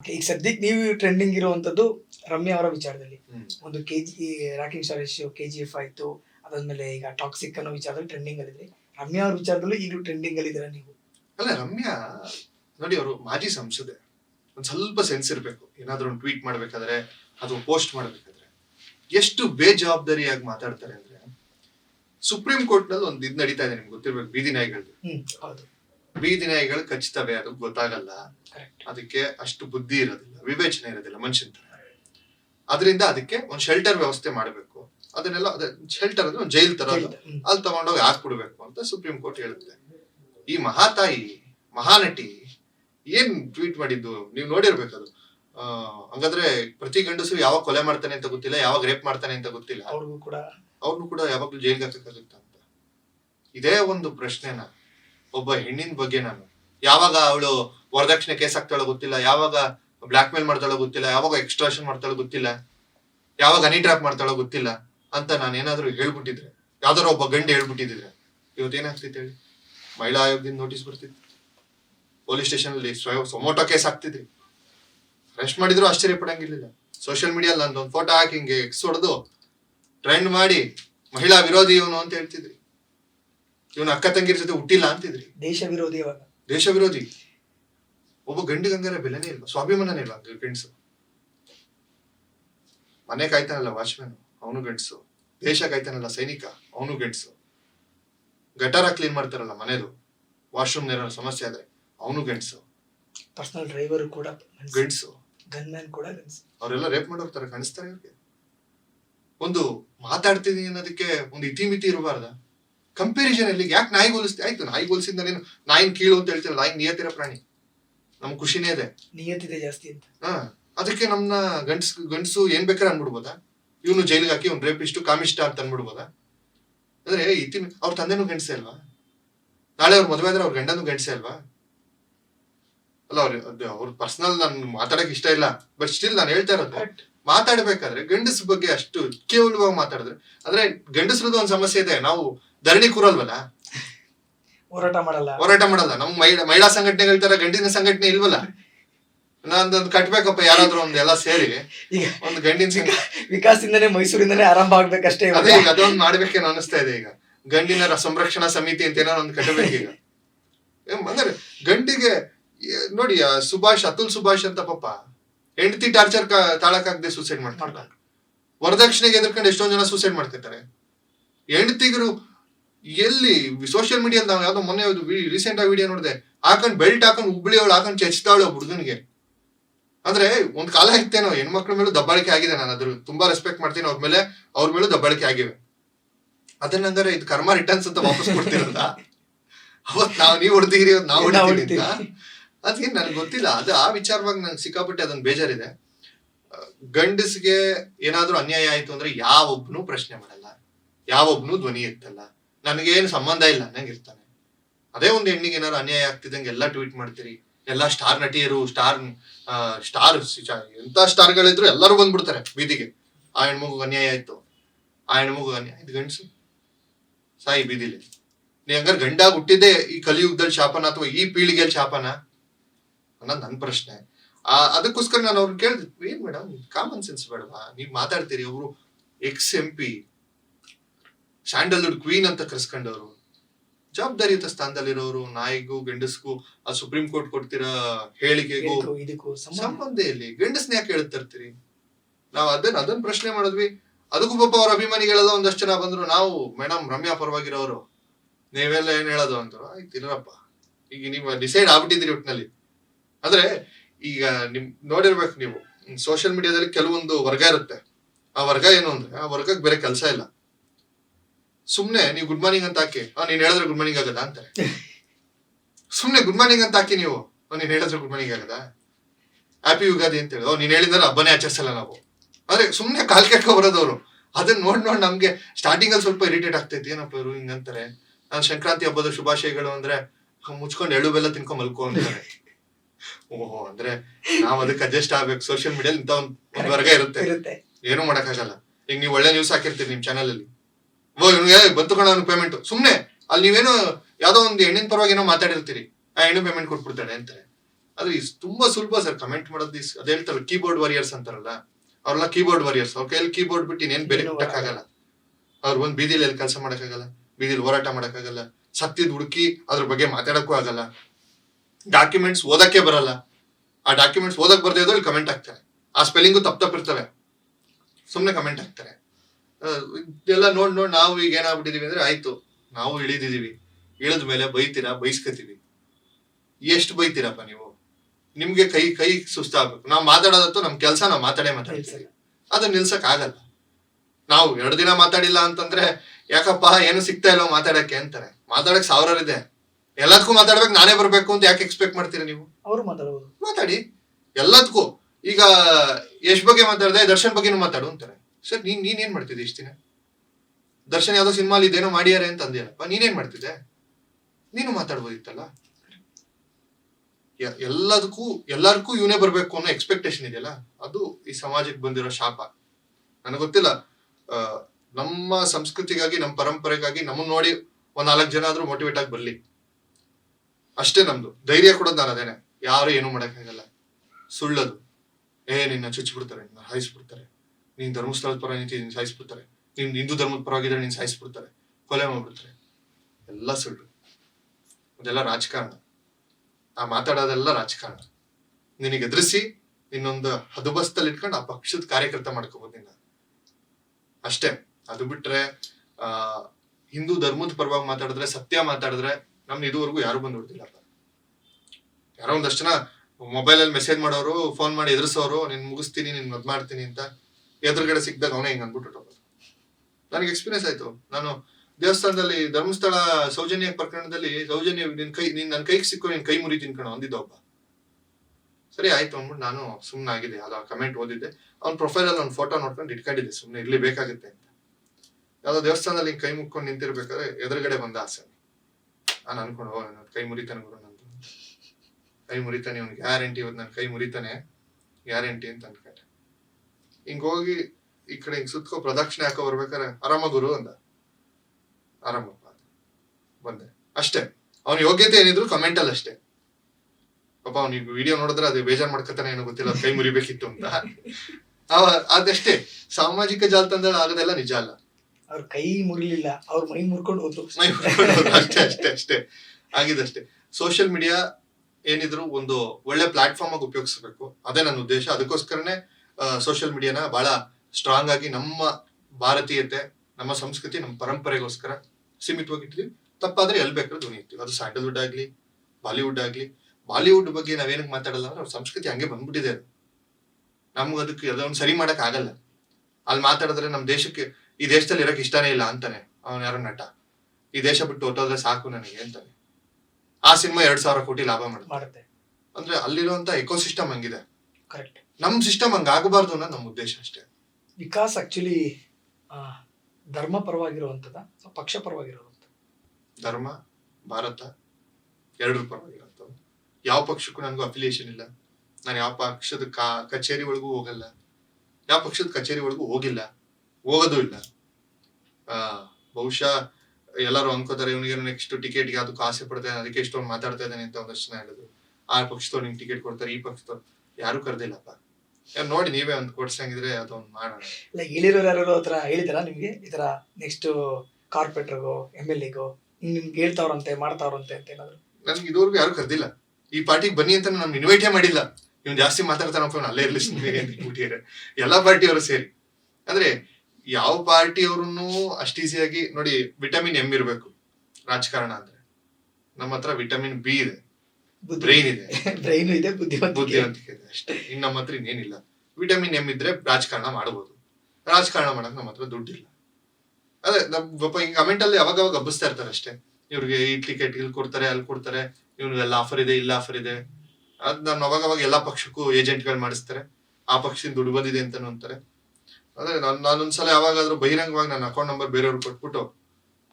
ಈಗ ಸದ್ಯಕ್ಕೆ ನೀವು ಟ್ರೆಂಡಿಂಗ್ ಇರುವಂತದ್ದು ರಮ್ಯಾ ಅವರ ವಿಚಾರದಲ್ಲಿ. ಒಂದು K G rocking star issue K G F ಆಯ್ತು ಅದಾದ್ಮೇಲೆ ಈಗ ಟಾಕ್ಸಿಕ್ ಅನ್ನೋ ವಿಚಾರದಲ್ಲಿ ಟ್ರೆಂಡಿಂಗ್ ಅಲ್ಲಿದೆ. ರಮ್ಯಾ ಅವ್ರ ವಿಚಾರದಲ್ಲೂ ಈಗಲೂ ಟ್ರೆಂಡಿಂಗ್ ಅಲ್ಲಿ ಇದ್ದೀರಾ ನೀವು? ಅಲ್ಲ ರಮ್ಯಾ ನೋಡಿ ಅವರು ಮಾಜಿ ಸಂಸದೆ. ಒಂದ್ ಸ್ವಲ್ಪ ಸೆನ್ಸ್ ಇರಬೇಕು. ಏನಾದ್ರೂ ಒಂದು ಟ್ವೀಟ್ ಮಾಡ್ಬೇಕಾದ್ರೆ ಅಥವಾ ಪೋಸ್ಟ್ ಮಾಡ್ಬೇಕಾದ್ರೆ. ಎಷ್ಟು ಬೇಜವಾಬ್ದಾರಿಯಾಗಿ ಮಾತಾಡ್ತಾರೆ ಅಂದ್ರೆ ಸುಪ್ರೀಂ ಕೋರ್ಟ್ನಲ್ಲಿ ಒಂದು ಇದ್ ನಡೀತಾ ಇದೆ ನಿಮ್ಗೆ ಗೊತ್ತಿರ್ಬೇಕು ಬೀದಿ ನಾಯಿಗಳದ್ದು ಹ್ಮ್ ಹೌದು. ಬೀದಿ ನಾಯಿಗಳು ಕಚ್ತವೆ ಅದು ಗೊತ್ತಾಗಲ್ಲ. ಅದಕ್ಕೆ ಅಷ್ಟು ಬುದ್ಧಿ ಇರೋದಿಲ್ಲ ವಿವೇಚನೆ ಇರೋದಿಲ್ಲ ಮನುಷ್ಯನ ತರ ಅದರಿಂದ ಅದಕ್ಕೆ ಒಂದು ಶೆಲ್ಟರ್ ವ್ಯವಸ್ಥೆ ಮಾಡಬೇಕು. ಅದನ್ನೆಲ್ಲ ಶೆಲ್ಟರ್ ಅಂದ್ರೆ ಒಂದು ಜೈಲ್ ತರ. ಅಲ್ಲಿ ತಗೊಂಡೋಗಿ ಹಾಕ್ಬಿಡ್ಬೇಕು ಅಂತ ಸುಪ್ರೀಂ ಕೋರ್ಟ್ ಹೇಳುತ್ತೆ. ಈ ಮಹಾತಾಯಿ ಮಹಾನಟಿ ಏನ್ ಟ್ವೀಟ್ ಮಾಡಿದ್ದು? ನೀವು ನೋಡಿರ್ಬೇಕು ಅದು. ಆ, ಹಂಗಾದ್ರೆ ಪ್ರತಿ ಗಂಡಸು ಯಾವಾಗ ಕೊಲೆ ಮಾಡ್ತಾನೆ ಅಂತ ಗೊತ್ತಿಲ್ಲ ಯಾವಾಗ ರೇಪ್ ಮಾಡ್ತಾನೆ ಅಂತ ಗೊತ್ತಿಲ್ಲ. ಅವ್ರಿಗೂ ಕೂಡ. ಅವ್ರನ್ನು ಕೂಡ ಯಾವಾಗ್ಲೂ ಜೈಲ್ಗೆ ಹಾಕಕ್ಕಾಗುತ್ತ ಅಂತ. ಇದೇ ಒಂದು ಪ್ರಶ್ನೆನ? ಒಬ್ಬ ಹೆಣ್ಣಿನ ಬಗ್ಗೆ ನಾನು. ಯಾವಾಗ ಅವಳು ವರದಕ್ಷಿಣೆ ಕೇಸ್ ಹಾಕ್ತಾಳೋ ಗೊತ್ತಿಲ್ಲ, ಯಾವಾಗ ಬ್ಲಾಕ್ ಮೇಲ್ ಮಾಡ್ತಾಳೋ ಗೊತ್ತಿಲ್ಲ, ಯಾವಾಗ ಎಕ್ಸ್ಟ್ರಾಷನ್ ಮಾಡ್ತಾಳೋ ಗೊತ್ತಿಲ್ಲ, ಯಾವಾಗ ಅನಿ ಟ್ರ್ಯಾಪ್ ಮಾಡ್ತಾಳೋ ಗೊತ್ತಿಲ್ಲ ಅಂತ ನಾನು ಏನಾದರೂ ಹೇಳ್ಬಿಟ್ಟಿದ್ರೆ ಯಾವ್ದಾರ ಒಬ್ಬ ಗಂಡು ಹೇಳ್ಬಿಟ್ಟಿದ್ರೆ ಇವತ್ತೇನಾಗ್ತಿತ್ತು ಹೇಳಿ? ಮಹಿಳಾ ಆಯೋಗದಿಂದ ನೋಟಿಸ್ ಬರ್ತಿತ್ತು. ಪೊಲೀಸ್ ಸ್ಟೇಷನ್ ಅಲ್ಲಿ ಸೊಮೋಟೋ ಕೇಸ್ ಹಾಕ್ತಿದ್ರಿ ಅರೆಸ್ಟ್ ಮಾಡಿದ್ರು ಆಶ್ಚರ್ಯ ಪಡಂಗಿರ್ಲಿಲ್ಲ. ಸೋಷಿಯಲ್ ಮೀಡಿಯಲ್ಲಿ ನಂದು ಒಂದು ಫೋಟೋ ಹಾಕಿ ಹಿಂಗೆ ಎಕ್ಸ್ ಹೊಡೆದು ಟ್ರೆಂಡ್ ಮಾಡಿ ಮಹಿಳಾ ವಿರೋಧಿ ಇವನು ಅಂತ ಹೇಳ್ತಿದ್ರಿ. ಇವನು ಅಕ್ಕ ತಂಗಿರ ಜೊತೆ ಹುಟ್ಟಿಲ್ಲ ಅಂತಿದ್ರಿ. ದೇಶ ವಿರೋಧಿ ಅವಾಗ ದೇಶ ವಿರೋಧಿ? ಒಬ್ಬ ಗಂಡು ಗಂಗರ ಬೆಲೆನೇ ಇಲ್ವಾ ಸ್ವಾಭಿಮಾನನೇ ಇಲ್ವಾ ಗಂಡಸು ಮನೆ ಕಾಯ್ತಾನಲ್ಲ ವಾಚ್ಮ್ಯಾನ್ ಅವನು ಗಂಡ್ಸು. ದೇಶ ಕಾಯ್ತಾನಲ್ಲ ಸೈನಿಕ ಅವನು ಗಂಡಸು. ಗಟಾರ ಕ್ಲೀನ್ ಮಾಡ್ತಾರಲ್ಲ ಮನೇದು ವಾಶ್ರೂಮ್ ಏನಾದ್ರು ಸಮಸ್ಯೆ ಆದ್ರೆ ಅವನು ಗಂಡಸು. ಪರ್ಸನಲ್ ಡ್ರೈವರ್ ಕೂಡ ಗಂಡ್ಸು. ಗನ್ ಮ್ಯಾನ್ ಕೂಡ ಅವರೆಲ್ಲ ರೇಪ್ ಮಾಡೋರ್ತಾರೆ ತರ ಕಾಣಿಸ್ತಾರೆ ಇವ್ರಿಗೆ. ಒಂದು ಮಾತಾಡ್ತೀನಿ ಅನ್ನೋದಕ್ಕೆ ಒಂದು ಇತಿಮಿತಿ ಇರಬಾರ್ದ? ಕಂಪ್ಯಾರಿಸನ್ ಅಲ್ಲಿ ಯಾಕೆ ನಾಯಿ ಹೋಲಿಸ್ತಿ ಆಯ್ತು ನಾಯಿ ಹೋಲಿಸಿದ ನೀನು ನಾಯಿ ಕೀಳು ಅಂತ ಹೇಳ್ತೀನಿ ನಾಯಿ ನಿಯತಿರೋ ಪ್ರಾಣಿ. ನಮ್ ಖುಷಿನೇ ಇದೆ. ನಿಯತಿದೆ ಜಾಸ್ತಿ ಅಂತ. ಹಾ ಅದಕ್ಕೆ ನಮ್ಮನ್ನ ಗಂಡ್ಸ್ ಗಂಡಸು ಏನ್ ಬೇಕಾದ್ರೆ ಅನ್ಬಿಡ್ಬೋದಾ? ಇವನು ಜೈಲಿಗೆ ಹಾಕಿ ಇವ್ನು ರೇಪಿಸ್ಟು ಕಾಮಿಷ್ಟ ಅಂತ ಅನ್ಬಿಡ್ಬೋದಾ? ಅಂದ್ರೆ ಇತ್ತಿನ ಅವ್ರ ತಂದೆನೂ ಗಂಡಸೆ ಅಲ್ವಾ? ನಾಳೆ ಅವ್ರ ಮದುವೆ ಆದ್ರೆ ಅವ್ರ ಗಂಡನೂ ಗಂಡಸೆ ಅಲ್ವಾ? ಅಲ್ಲ ಅವ್ರ ಅವ್ರ ಪರ್ಸನಲ್ ನಾನು ಮಾತಾಡಕ್ ಇಷ್ಟ ಇಲ್ಲ. ಬಟ್ ಸ್ಟಿಲ್ ನಾನು ಹೇಳ್ತಾ ಇರೋದು ಮಾತಾಡ್ಬೇಕಾದ್ರೆ ಗಂಡಸ ಬಗ್ಗೆ ಅಷ್ಟು ಕೇವಲವಾಗಿ ಮಾತಾಡಿದ್ರೆ ಅಂದ್ರೆ ಗಂಡಸ್ರದ್ದು ಒಂದು ಸಮಸ್ಯೆ ಇದೆ. ನಾವು ಧರಣಿ ಕೂರಲ್ವಲ್ಲ? ಹೋರಾಟ ಮಾಡಲ್ಲ. ಹೋರಾಟ ಮಾಡಲ್ಲ. ನಮ್ ಮಹಿಳಾ ಮಹಿಳಾ ಸಂಘಟನೆಗಳ ತರ ಗಂಡಿನ ಸಂಘಟನೆ ಇಲ್ವಲ್ಲ? ನಾನೊಂದು ಕಟ್ಬೇಕಪ್ಪ ಯಾರಾದ್ರೂ ಒಂದ್ ಎಲ್ಲ ಸೇರಿ. ಈಗ ಒಂದು ಗಂಡಿನ ಸಂಘ ವಿಕಾಸದಿಂದನೇ ಮೈಸೂರಿಂದನೇ ಆರಂಭ ಆಗ್ಬೇಕಷ್ಟೇ. ಅದೇ ಈಗ ಅದೊಂದು ಮಾಡ್ಬೇಕೇನು ಅನಿಸ್ತಾ ಇದೆ ಈಗ. ಗಂಡಿನ ಸಂರಕ್ಷಣಾ ಸಮಿತಿ ಅಂತ ಏನೋ ಒಂದು ಕಟ್ಟಬೇಕು ಈಗ. ಏ, ಅಂದ್ರೆ ಗಂಡಿಗೆ ನೋಡಿ ಸುಭಾಷ್ ಅತುಲ್ ಸುಭಾಷ್ ಅಂತ ಪಾಪ ಹೆಂಡತಿ ಟಾರ್ಚರ್ ತಾಳಕ್ಕಾಗದೆ ಸೂಸೈಡ್ ಮಾಡ್ತಾರೆ. ವರದಕ್ಷಿಣೆಗೆ ಎದುರ್ಕೊಂಡು ಎಷ್ಟೊಂದ್ ಜನ ಸೂಸೈಡ್ ಮಾಡ್ತಿರ್ತಾರೆ ಹೆಂಡತಿಗರು ಎಲ್ಲಿ ಸೋಷಿಯಲ್ ಮೀಡಿಯಾ ನಾವು ಯಾವ್ದೋ ಮೊನ್ನೆ ರೀಸೆಂಟ್ ಆಗಿ ವಿಡಿಯೋ ನೋಡಿದೆ. ಹಾಕೊಂಡ್ ಬೆಲ್ಟ್ ಹಾಕೊಂಡ್ ಹುಬ್ಳಿ ಅವಳು ಹಾಕೊಂಡ್ ಚೆಚ್ತಾಳು ಹುಡುಗನಿಗೆ. ಅಂದ್ರೆ ಒಂದ್ ಕಾಲ ಇತ್ತೇನೋ ಹೆಣ್ಮಕ್ಳ ಮೇಲೂ ದಬ್ಬಾಳಿಕೆ ಆಗಿದೆ ನಾನು ಅದ್ರ ತುಂಬಾ ರೆಸ್ಪೆಕ್ಟ್ ಮಾಡ್ತೀನಿ ಅವ್ರ ಮೇಲೆ ಅವ್ರ ಮೇಲೂ ದಬ್ಬಾಳಿಕೆ ಆಗಿವೆ. ಅದನ್ನ ಹಂಗಾರೆ ಇದು ಕರ್ಮ ರಿಟರ್ನ್ಸ್ ಅಂತ ವಾಪಸ್ ಕೊಡ್ತಿರಲ್ಲ ಅವತ್ ನಾವ್ ನೀವ್ ಹೊಡ್ದಿರಿ ನಾವು ನಾವ್ ಹೊಡಿತೀವಿ. ಅದೇನ್ ನನ್ಗೆ ಗೊತ್ತಿಲ್ಲ. ಅದು ಆ ವಿಚಾರವಾಗಿ ನಂಗೆ ಸಿಕ್ಕಾಪಟ್ಟೆ ಅದೊಂದು ಬೇಜಾರಿದೆ. ಗಂಡಸ್ಗೆ ಏನಾದ್ರೂ ಅನ್ಯಾಯ ಆಯ್ತು ಅಂದ್ರೆ ಯಾವೊಬ್ನು ಪ್ರಶ್ನೆ ಮಾಡಲ್ಲ. ಯಾವೊಬ್ನು ಧ್ವನಿ ಎತ್ತಲ್ಲ. ನನಗೇನು ಸಂಬಂಧ ಇಲ್ಲ ಅನ್ನಂಗೆ ಇರ್ತಾನೆ. ಅದೇ ಒಂದು ಹೆಣ್ಣಿಗೆ ಏನಾರು ಅನ್ಯಾಯ ಆಗ್ತಿದ್ದಂಗೆ ಎಲ್ಲ ಟ್ವೀಟ್ ಮಾಡ್ತೀರಿ. ಎಲ್ಲ ಸ್ಟಾರ್ ನಟಿಯರು, ಸ್ಟಾರ್ ಸ್ಟಾರ್ ಎಂತ ಸ್ಟಾರ್ಗಳಿದ್ರು ಎಲ್ಲರೂ ಬಂದ್ಬಿಡ್ತಾರೆ ಬೀದಿಗೆ. ಆ ಹೆಣ್ಮಗು ಅನ್ಯಾಯ ಆಯ್ತು. ಆ ಹೆಣ್ಮಗು ಅನ್ಯಾಯ ಇದು ಗಂಡಸು. ಸಾಯಿ ಬೀದಿಲಿ. ನೀ ಹಂಗಾರೆ ಗಂಡ ಹುಟ್ಟಿದ್ದೆ ಈ ಕಲಿಯುಗದಲ್ಲಿ ಶಾಪನ ಅಥವಾ ಈ ಪೀಳಿಗೆಯಲ್ಲಿ ಶಾಪನ? ಅನ್ನೋದು ನನ್ನ ಪ್ರಶ್ನೆ. ಆ, ಅದಕ್ಕೋಸ್ಕರ ನಾನು ಅವ್ರು ಕೇಳಿದ್ವಿ ಏನ್ ಮೇಡಮ್ ಕಾಮನ್ ಸೆನ್ಸ್ ಬೇಡವಾ? ನೀವು ಮಾತಾಡ್ತೀರಿ, ಅವರು ex M P Sandalwood queen ಅಂತ ಕರೆಸ್ಕೊಂಡವರು. ಜವಾಬ್ದಾರಿಯುತ ಸ್ಥಾನದಲ್ಲಿರೋರು ನಾಯಿಗೂ ಗಂಡಸ್ಗೂ ಆ ಸುಪ್ರೀಂ ಕೋರ್ಟ್ ಕೊಡ್ತಿರೋ ಹೇಳಿಕೆಗೂ ಸಂಬಂಧ ಇಲ್ಲಿ. ಗಂಡಸ್ನ ಯಾಕೆ ಹೇಳ್ತಾ ಇರ್ತೀರಿ ನಾವ್ ಅದನ್ನ ಅದನ್ನ ಪ್ರಶ್ನೆ ಮಾಡಿದ್ವಿ. ಅದಕ್ಕೂ ಪಾಪ ಅವ್ರ ಅಭಿಮಾನಿಗಳೆಲ್ಲ ಒಂದಷ್ಟು ಜನ ಬಂದ್ರು. ನಾವು ಮೇಡಮ್ ರಮ್ಯಾ ಪರವಾಗಿರೋರು. ನೀವೆಲ್ಲ ಏನ್ ಹೇಳೋದು ಅಂದ್ರು. ಆಯ್ತು ಈಗ ನೀವು ಡಿಸೈಡ್ ಆಗ್ಬಿಟ್ಟಿದ್ರಿ ಒಟ್ಟಿನಲ್ಲಿ ಅಂದ್ರೆ ಈಗ ನಿಮ್ ನೋಡಿರ್ಬೇಕು ನೀವು. ಸೋಷಿಯಲ್ ಮೀಡಿಯಾದಲ್ಲಿ ಕೆಲವೊಂದು ವರ್ಗ ಇರುತ್ತೆ. ಆ ವರ್ಗ ಏನು ಅಂದ್ರೆ ಆ ವರ್ಗಕ್ಕೆ ಬೇರೆ ಕೆಲಸ ಇಲ್ಲ. ಸುಮ್ನೆ ನೀವು ಗುಡ್ ಮಾರ್ನಿಂಗ್ ಅಂತ ಹಾಕಿ ನೀನ್ ಹೇಳಿದ್ರೆ ಗುಡ್ ಮಾರ್ನಿಂಗ್ ಆಗಲ್ಲ ಅಂತಾರೆ. ಸುಮ್ನೆ ಗುಡ್ ಮಾರ್ನಿಂಗ್ ಅಂತ ಹಾಕಿ ನೀವು ನೀನ್ ಹೇಳಿದ್ರೆ ಗುಡ್ ಮಾರ್ನಿಂಗ್ ಆಗದ ಹ್ಯಾಪಿ ಯುಗಾದಿ ಅಂತ ಹೇಳಿ ನೀನ್ ಹೇಳಿದ್ರೆ ಹಬ್ಬನೇ ಆಚರಿಸಲ್ಲ ನಾವು ಅಂದ್ರೆ ಸುಮ್ನೆ ಕಾಲ್ ಕೇಳ್ಕೊ ಬರೋದವ್ರು ಅದನ್ನ ನೋಡ್ ನೋಡ್ ನಮ್ಗೆ ಸ್ಟಾರ್ಟಿಂಗ್ ಅಲ್ಲಿ ಸ್ವಲ್ಪ ಇರಿಟೇಟ್ ಆಗ್ತೈತಿ ಏನಪ್ಪ ಇವರು ಹಿಂಗಂತಾರೆ ನಾನು ಸಂಕ್ರಾಂತಿ ಹಬ್ಬದ ಶುಭಾಶಯಗಳು ಅಂದ್ರೆ ಮುಚ್ಕೊಂಡು ಎಳ್ಳು ಬೆಲ್ಲ ತಿನ್ಕೊಂಡ್ ಮಲ್ಕೊ ಅಂತಾರೆ ಓಹೋ ಅಂದ್ರೆ ನಾವ್ ಅದಕ್ಕೆ ಅಡ್ಜಸ್ಟ್ ಆಗ್ಬೇಕು. ಸೋಷಿಯಲ್ ಮೀಡಿಯಾ ಇಂತ ಒಂದ್ ವರ್ಗ ಇರುತ್ತೆ. ಏನು ಮಾಡಕ್ಕಾಗಲ್ಲ. ಈಗ ನೀವು ಒಳ್ಳೆ ನ್ಯೂಸ್ ಹಾಕಿರ್ತೀರಿ ನಿಮ್ ಚಾನಲ್ ಅಲ್ಲಿ. ಇವ್ನಿಗೆ ಬಂತು ಕಣ ಪೇಮೆಂಟ್ ಸುಮ್ಮನೆ ಅಲ್ಲಿ ನೀವೇನೋ ಯಾವ್ದೋ ಒಂದು ಹೆಣ್ಣಿನ ಪರವಾಗಿ ಏನೋ ಮಾತಾಡಿರ್ತೀರಿ. ಆ ಹೆಣ್ಣು ಪೇಮೆಂಟ್ ಕೊಟ್ಬಿಡ್ತಾಳೆ ಅಂತಾರೆ. ಆದ್ರೆ ಇಸ್ ತುಂಬಾ ಸುಲಭ ಸರ್. ಕಮೆಂಟ್ ಮಾಡೋದು ಇಸ್- ಅದ್ ಹೇಳ್ತಾರಲ್ಲ ಕೀಬೋರ್ಡ್ ವಾರಿಯರ್ಸ್ ಅಂತಾರಲ್ಲ. ಅವ್ರೆಲ್ಲ ಕೀಬೋರ್ಡ್ ವಾರಿಯರ್ಸ್ ಅವ್ರ ಕೈಯಲ್ಲಿ ಕೀಬೋರ್ಡ್ ಬಿಟ್ಟು ಇನ್ನೇನ್ ಬೇರೆ ಆಗಲ್ಲ ಅವ್ರು ಒಂದ್ ಬೀದಿಲಿ ಎಲ್ಲಿ ಕೆಲಸ ಮಾಡಕ್ಕಾಗಲ್ಲ ಬೀದಿಲಿ ಹೋರಾಟ ಮಾಡಕ್ಕಾಗಲ್ಲ ಸತ್ತಿದ್ ಹುಡುಕಿ ಅದ್ರ ಬಗ್ಗೆ ಮಾತಾಡಕ್ಕೂ ಆಗಲ್ಲ. ಡಾಕ್ಯುಮೆಂಟ್ಸ್ ಓದಕ್ಕೆ ಬರಲ್ಲ. ಆ ಡಾಕ್ಯುಮೆಂಟ್ಸ್ ಓದಕ್ ಬರ್ದೇ ಇದ್ರೆ ಕಮೆಂಟ್ ಹಾಕ್ತಾರೆ. ಆ ಸ್ಪೆಲ್ಲಿಂಗು ತಪ್ಪ ತಪ್ಪಿರ್ತವೆ ಸುಮ್ಮನೆ ಕಮೆಂಟ್ ಹಾಕ್ತಾರೆ. ಇದೆಲ್ಲ ನೋಡ್ ನೋಡ್ ನಾವು ಈಗ ಏನಾಗ್ಬಿಟ್ಟಿದೀವಿ ಅಂದ್ರೆ ಆಯ್ತು. ನಾವು ಇಳಿದಿದೀವಿ. ಇಳಿದ ಮೇಲೆ ಬೈತೀರಾ? ಬೈಸ್ಕತೀವಿ. ಎಷ್ಟು ಬೈತೀರಪ್ಪ ನೀವು? ನಿಮ್ಗೆ ಕೈ ಕೈ ಸುಸ್ತಾಗ್ಬೇಕು. ನಾವು ಮಾತಾಡೋದಂತೂ ನಮ್ ಕೆಲಸ ನಾವು ಮಾತಾಡೇ ಮಾತಾಡ್ತೀವಿ. ಅದನ್ನ ನಿಲ್ಸಕ್ ಆಗಲ್ಲ ನಾವು ಎರಡು ದಿನ ಮಾತಾಡಿಲ್ಲ ಅಂತಂದ್ರೆ ಯಾಕಪ್ಪ ಏನು ಸಿಗ್ತಾ ಇಲ್ಲ ಮಾತಾಡಕ್ಕೆ ಅಂತಾರೆ. ಮಾತಾಡಕ್ ಸಾವಿರಾರು ಇದೆ. ಎಲ್ಲದಕ್ಕೂ ಮಾತಾಡ್ಬೇಕು ನಾನೇ ಬರ್ಬೇಕು ಅಂತ ಯಾಕೆ ಎಕ್ಸ್ಪೆಕ್ಟ್ ಮಾಡ್ತೀರಾ ನೀವು? ಅವರು ಮಾತಾಡಬಹುದು ಮಾತಾಡಿ. ಎಲ್ಲದಕ್ಕೂ. ಈಗ ಯಶ್ ಬಗ್ಗೆ ಮಾತಾಡಿದೆ ದರ್ಶನ್ ಬಗ್ಗೆನೂ ಮಾತಾಡು ಅಂತಾರೆ. ಸರ್, ನೀನ್ ನೀನ್ ಏನ್ ಮಾಡ್ತಿದ್ದೆ ಇಷ್ಟ ದಿನ? ದರ್ಶನ್ ಯಾವ್ದೋ ಅಲ್ಲಿ ಇದೇನೋ ಮಾಡ್ಯಾರೆ ಅಂತ ಅಂದ್ಯಲ್ಲಪ್ಪ ನೀನೇನ್ ಮಾಡ್ತಿದ್ದೆ? ನೀನು ಮಾತಾಡ್ಬೋದಿತ್ತಲ್ಲ? ಎಲ್ಲದಕ್ಕೂ ಎಲ್ಲರಿಗೂ ಇವನೇ ಬರ್ಬೇಕು ಅನ್ನೋ ಎಕ್ಸ್ಪೆಕ್ಟೇಷನ್ ಇದೆಯಲ್ಲ? ಅದು ಈ ಸಮಾಜಕ್ಕೆ ಬಂದಿರೋ ಶಾಪ. ನನಗೆ ಗೊತ್ತಿಲ್ಲ. ನಮ್ಮ ಸಂಸ್ಕೃತಿಗಾಗಿ, ನಮ್ಮ ಪರಂಪರೆಗಾಗಿ ನಮ್ಮನ್ನ ನೋಡಿ ಒಂದ್ ನಾಲ್ಕು ಜನ ಆದ್ರೂ ಮೋಟಿವೇಟ್ ಆಗಿ ಬರ್ಲಿ. ಅಷ್ಟೇ ನಮ್ದು. ಧೈರ್ಯ ಕೊಡೋದು ನಾನು ಅದೇನೆ. ಯಾರು ಏನು ಮಾಡಕ್ಕಾಗಲ್ಲ. ಸುಳ್ಳದು. ಏ, ನಿನ್ನ ಚುಚ್ಚಿಬಿಡ್ತಾರೆ ನಿನ್ನ ಸಾಯಿಸ್ಬಿಡ್ತಾರೆ ನೀನ್ ಧರ್ಮಸ್ಥಳದ ಪರ ನಿನ್ ಸಾಯಿಸ್ಬಿಡ್ತಾರೆ. ನೀನ್ ಹಿಂದೂ ಧರ್ಮದ ಪರವಾಗಿದ್ರೆ ನೀನ್ ಸಾಯಿಸ್ಬಿಡ್ತಾರೆ. ಕೊಲೆ ಮಾಡ್ಬಿಡ್ತಾರೆ. ಎಲ್ಲ ಸುಳ್ಳು. ಅದೆಲ್ಲ ರಾಜಕಾರಣ. ಆ ಮಾತಾಡೋದೆಲ್ಲ ರಾಜಕಾರಣ. ನಿನಗೆ ಎದುರಿಸಿ ನಿನ್ನೊಂದು ಹದುಬಸ್ತಲ್ಲಿ ಇಟ್ಕೊಂಡು ಆ ಪಕ್ಷದ ಕಾರ್ಯಕರ್ತ ಮಾಡ್ಕೋಬಹುದು ನಿನ್ನ. ಅಷ್ಟೇ. ಅದು ಬಿಟ್ರೆ, ಆ, ಹಿಂದೂ ಧರ್ಮದ ಪರವಾಗಿ ಮಾತಾಡಿದ್ರೆ, ಸತ್ಯ ಮಾತಾಡಿದ್ರೆ ನಮ್ನ ಇದುವರೆಗೂ ಯಾರು ಬಂದು ಯಾರೋ ಒಂದಷ್ಟು ಜನ ಮೊಬೈಲ್ ಅಲ್ಲಿ ಮೆಸೇಜ್ ಮಾಡೋರು ಫೋನ್ ಮಾಡಿ ಎದುರಿಸೋರು, ನಿನ್ ಮುಗಿಸ್ತೀನಿ, ನಿನ್ ಮದ್ ಮಾಡ್ತೀನಿ ಅಂತ ಎದುರುಗಡೆ ಸಿಕ್ಕಿದಾಗ ಅವನೇ ಹಿಂಗೆ ಅಂದ್ಬಿಟ್ಟು. ನನಗೆ ಎಕ್ಸ್ಪೀರಿಯನ್ಸ್ ಆಯ್ತು. ನಾನು ದೇವಸ್ಥಾನದಲ್ಲಿ ಧರ್ಮಸ್ಥಳ ಸೌಜನ್ಯ ಪ್ರಕರಣದಲ್ಲಿ ಸೌಜನ್ಯ ನಿನ್ ಕೈ ನಿನ್ನ ನನ್ನ ಕೈಗೆ ಸಿಕ್ಕೋ ನಿನ್ ಕೈ ಮುರಿತೀನಿ ಕಣ ಅಂದಿದ್ದ ಒಬ್ಬ. ಸರಿ, ಆಯ್ತು ಅಂದ್ಬಿಟ್ಟು ನಾನು ಸುಮ್ಮನೆ ಆಗಿದೆ. ಅದ ಕಮೆಂಟ್ ಓದಿದ್ದೆ. ಅವ್ನ ಪ್ರೊಫೈಲ್ ಅಲ್ಲಿ ಒಂದು ಫೋಟೋ ನೋಡ್ಕೊಂಡು ಇಟ್ಕೊಂಡಿದ್ದೆ. ಸುಮ್ಮನೆ ಇರ್ಲಿ, ಬೇಕಾಗುತ್ತೆ ಅಂತ. ಯಾವುದೋ ದೇವಸ್ಥಾನದಲ್ಲಿ ಕೈ ಮುಕ್ಕೊಂಡು ನಿಂತಿರ್ಬೇಕಾದ್ರೆ ಎದುರುಗಡೆ ಬಂದ ಆಸೆ. ನಾನು ಅನ್ಕೊಂಡು ಹೋಗ ಕೈ ಮುರಿತಾನೆ ಗುರು ನಂದು. ಕೈ ಮುರಿತಾನೆ ಅವ್ನು ಗ್ಯಾರಂಟಿ ಇವತ್ತು ನನ್ನ ಕೈ ಮುರಿತಾನೆ. ಗ್ಯಾರಂಟಿ ಅಂತ ಅನ್ಕೊಂಡೆ. ಹಿಂಗ್ ಹೋಗಿ ಈ ಕಡೆ ಹಿಂಗ್ ಸುತ್ಕೋ ಪ್ರದಕ್ಷಿಣೆ ಹಾಕೋ ಬರ್ಬೇಕಾರೆ ಆರಾಮ ಗುರು ಅಂದ. ಆರಾಮಪ್ಪ ಬಂದೆ. ಅಷ್ಟೇ. ಅವನ ಯೋಗ್ಯತೆ ಏನಿದ್ರು ಕಮೆಂಟ್ ಅಲ್ಲಿ ಅಷ್ಟೇ. ಪಾಪ ಅವ್ನಿಗೆ ವಿಡಿಯೋ ನೋಡಿದ್ರೆ ಅದು ಬೇಜಾರ್ ಮಾಡ್ಕೊತಾನೆ ಏನೋ ಗೊತ್ತಿಲ್ಲ ಕೈ ಮುರಿಬೇಕಿತ್ತು ಅಂತ. ಅವ ಅದಷ್ಟೇ. ಸಾಮಾಜಿಕ ಜಾಲತಾಣದಲ್ಲಿ ಆಗೋದೆಲ್ಲ ನಿಜ ಅಲ್ಲ. ಅವ್ರ ಕೈ ಮುರಿಲಿಲ್ಲ ಅವ್ರ ಮೈ ಮುರ್ಕೊಂಡು ಹೋದ್ರು ಮೈ ಮುರ್ಕೊಂಡು ಅಷ್ಟೇ ಅಷ್ಟೇ ಅಷ್ಟೇ. ಆಗಿದಷ್ಟೇ ಸೋಷಿಯಲ್ ಮೀಡಿಯಾ ಏನಿದ್ರು ಒಂದು ಒಳ್ಳೆ ಪ್ಲಾಟ್ಫಾರ್ಮ್ ಆಗಿ ಉಪಯೋಗಿಸ್ಬೇಕು. ಅದೇ ನನ್ನ ಉದ್ದೇಶ. ಅದಕ್ಕೋಸ್ಕರನೇ ಸೋಷಿಯಲ್ ಮೀಡಿಯಾನ ಬಹಳ ಸ್ಟ್ರಾಂಗ್ ಆಗಿ ನಮ್ಮ ಭಾರತೀಯತೆ ನಮ್ಮ ಸಂಸ್ಕೃತಿ ನಮ್ಮ ಪರಂಪರೆಗೋಸ್ಕರ ಸೀಮಿತವಾಗಿ ಇಟ್ಟಿದ್ವಿ ತಪ್ಪಾದ್ರೆ ಎಲ್ಲಿ ಬೇಕಾದ್ರೂ ಧ್ವನಿ ಇರ್ತೀವಿ. ಅದು ಸ್ಯಾಂಡಲ್ವುಡ್ ಆಗಲಿ ಬಾಲಿವುಡ್ ಆಗಲಿ ಬಾಲಿವುಡ್ ಬಗ್ಗೆ ನಾವೇನಕ್ಕೆ ಮಾತಾಡಲ್ಲ ಅಂದ್ರೆ ಅವ್ರ ಸಂಸ್ಕೃತಿ ಹಂಗೆ ಬಂದ್ಬಿಟ್ಟಿದೆ ಅದು. ನಮ್ಗೆ ಅದಕ್ಕೆ ಅದೊಂದು ಸರಿ ಮಾಡಕ್ ಆಗಲ್ಲ. ಅಲ್ಲಿ ಮಾತಾಡಿದ್ರೆ ನಮ್ಮ ದೇಶಕ್ಕೆ ಈ ದೇಶದಲ್ಲಿ ಇರಕ್ಕೆ ಇಷ್ಟನೇ ಇಲ್ಲ ಅಂತಾನೆ ಅವನ ಯಾರೋ ನಟ. ಈ ದೇಶ ಬಿಟ್ಟು ಹೊಟ್ಟೋದ್ರೆ ಸಾಕು ನನಗೆ ಅಂತಾನೆ. ಆ ಸಿನಿಮಾ ಎರಡ್ ಸಾವಿರ ಕೋಟಿ ಲಾಭ ಮಾಡುತ್ತೆ ಮಾಡುತ್ತೆ ಅಂದ್ರೆ ಅಲ್ಲಿರುವಂತ ಎಕೋಸಿಸ್ಟಮ್ ಹಂಗಿದೆ. ಕರೆಕ್ಟ್ ನಮ್ ಸಿಸ್ಟಮ್ ಹಂಗೆ ಆಗಬಾರ್ದು ಅನ್ನೋದು ನಮ್ಮ ಉದ್ದೇಶ ಅಷ್ಟೇ. ವಿಕಾಸ್ ಆಕ್ಚುಲಿ ಧರ್ಮ ಪರವಾಗಿರುವಂಥದ್ದ? ಪಕ್ಷ ಪರವಾಗಿರುವಂತ ಧರ್ಮ ಭಾರತ ಎರಡರ ಪರವಾಗಿರುವಂಥದ್ದು. ಯಾವ ಪಕ್ಷಕ್ಕೂ ನನಗೂ ಅಫಿಲಿಯೇಷನ್ ಇಲ್ಲ. ನಾನು ಯಾವ ಪಕ್ಷದ ಕಾ ಕಚೇರಿ ಒಳಗೂ ಹೋಗಲ್ಲ. ಯಾವ ಪಕ್ಷದ ಕಚೇರಿ ಒಳಗೂ ಹೋಗಿಲ್ಲ. ಹೋಗೋದು ಇಲ್ಲ. ಆ ಬಹುಶಃ ಎಲ್ಲರೂ ಅನ್ಕೋತಾರೆ ಇವನಿಗೆ ನೆಕ್ಸ್ಟ್ ಟಿಕೆಟ್ಗೆ ಅದಕ್ಕೆ ಆಸೆ ಪಡ್ತಾ ಇದ್ದಾನೆ ಅದಕ್ಕೆ ಇಷ್ಟೊಂದು ಮಾತಾಡ್ತಾ ಇದ್ದಾನೆ ಅಂತ ಒಂದಷ್ಟು ಜನ ಹೇಳಿದ್ರು. ಆ ಪಕ್ಷದವ್ರು ನಿಂಗೆ ಟಿಕೆಟ್ ಕೊಡ್ತಾರೆ ಈ ಪಕ್ಷದವ್ರು. ಯಾರು ಕರೆದಿಲ್ಲಪ್ಪ. ನೋಡಿ ನೀವೇ ಒಂದು ಕೊಡ್ಸಂಗಿದ್ರೆ ಅದೊಂದು ಮಾಡೋಣ. ಇಲ್ಲ ಹೇಳಿರೋರು ಯಾರು ಹತ್ರ ಹೇಳಿದಾರ ನಿಮ್ಗೆ? ಈ ತರ ನೆಕ್ಸ್ಟ್ ಕಾರ್ಪೊರೇಟರ್ಗೋ ಎಂ ಎಲ್ ಎಗೋ ನಿಮ್ಗೆ ಹೇಳ್ತಾವ್ರಂತೆ ಮಾಡ್ತಾವ್ರಂತೆ ಅಂತ ಏನಾದ್ರು? ನನ್ಗೆ ಇದುವರೆಗೂ ಯಾರು ಕರ್ದಿಲ್ಲ. ಈ ಪಾರ್ಟಿಗೆ ಬನ್ನಿ ಅಂತ ನಾನು ಇನ್ವೈಟೇ ಮಾಡಿಲ್ಲ. ನೀವು ಜಾಸ್ತಿ ಮಾತಾಡ್ತಾನಪ್ಪ ಇವ್ನು ಅಲ್ಲೇ ಇರ್ಲಿ ಸುಮ್ಮನೆ ಬಿಟ್ಟಿದ್ದಾರೆ ಎಲ್ಲಾ ಪಾರ್ಟಿಯವರು ಸೇರಿ. ಅಂದ್ರೆ ಯಾವ ಪಾರ್ಟಿಯವ್ರನ್ನು ಅಷ್ಟು ಈಸಿಯಾಗಿ ನೋಡಿ ವಿಟಮಿನ್ ಎಂ ಇರ್ಬೇಕು. ರಾಜಕಾರಣ ಅಂದ್ರೆ. ನಮ್ಮ ಹತ್ರ ವಿಟಮಿನ್ ಬಿ ಇದೆ. ಬ್ರೈನ್ ಇದೆ. ಬ್ರೈನ್ ಇದೆ ಬುದ್ಧಿವಂತಿಕೆ. ಇದೆ ಅಷ್ಟೇ. ಇನ್ನು ನಮ್ಮ ಹತ್ರ ಇನ್ನೇನಿಲ್ಲ ವಿಟಮಿನ್ ಎಂ ಇದ್ರೆ ರಾಜಕಾರಣ ಮಾಡಬಹುದು ರಾಜಕಾರಣ ಮಾಡಕ್ ನಮ್ಮ ಹತ್ರ ದುಡ್ಡಿಲ್ಲ. ಅದೇ ನಮ್ ಪಾಪ ಹಿಂಗ್ ಕಮೆಂಟ್ ಅಲ್ಲಿ ಅವಾಗ ಅವಾಗ ಹಬ್ಬಿಸ್ತಾ ಇರ್ತಾರೆ ಅಷ್ಟೇ. ಇವ್ರಿಗೆ ಈ ಟಿಕೆಟ್ ಇಲ್ಲಿ ಕೊಡ್ತಾರೆ ಅಲ್ಲಿ ಕೊಡ್ತಾರೆ. ಇವ್ನಿಗೆಲ್ಲ ಆಫರ್ ಇದೆ ಇಲ್ಲ ಆಫರ್ ಇದೆ. ಅದ್ ನಾನು ಅವಾಗ ಅವಾಗ ಎಲ್ಲಾ ಪಕ್ಷಕ್ಕೂ ಏಜೆಂಟ್ ಏಜೆಂಟ್ಗಳು ಮಾಡಿಸ್ತಾರೆ. ಆ ಪಕ್ಷದಿಂದ ದುಡ್ಡು ಬಂದಿದೆ ಅಂತಾನು ಅಂತಾರೆ. ಅದೇ ನಾನು ನಾನೊಂದ್ಸಲ ಯಾವಾಗಾದ್ರೂ ಬಹಿರಂಗವಾಗಿ ನನ್ನ ಅಕೌಂಟ್ ನಂಬರ್ ಬೇರೆಯವ್ರಿಗೆ ಕೊಟ್ಬಿಟ್ಟು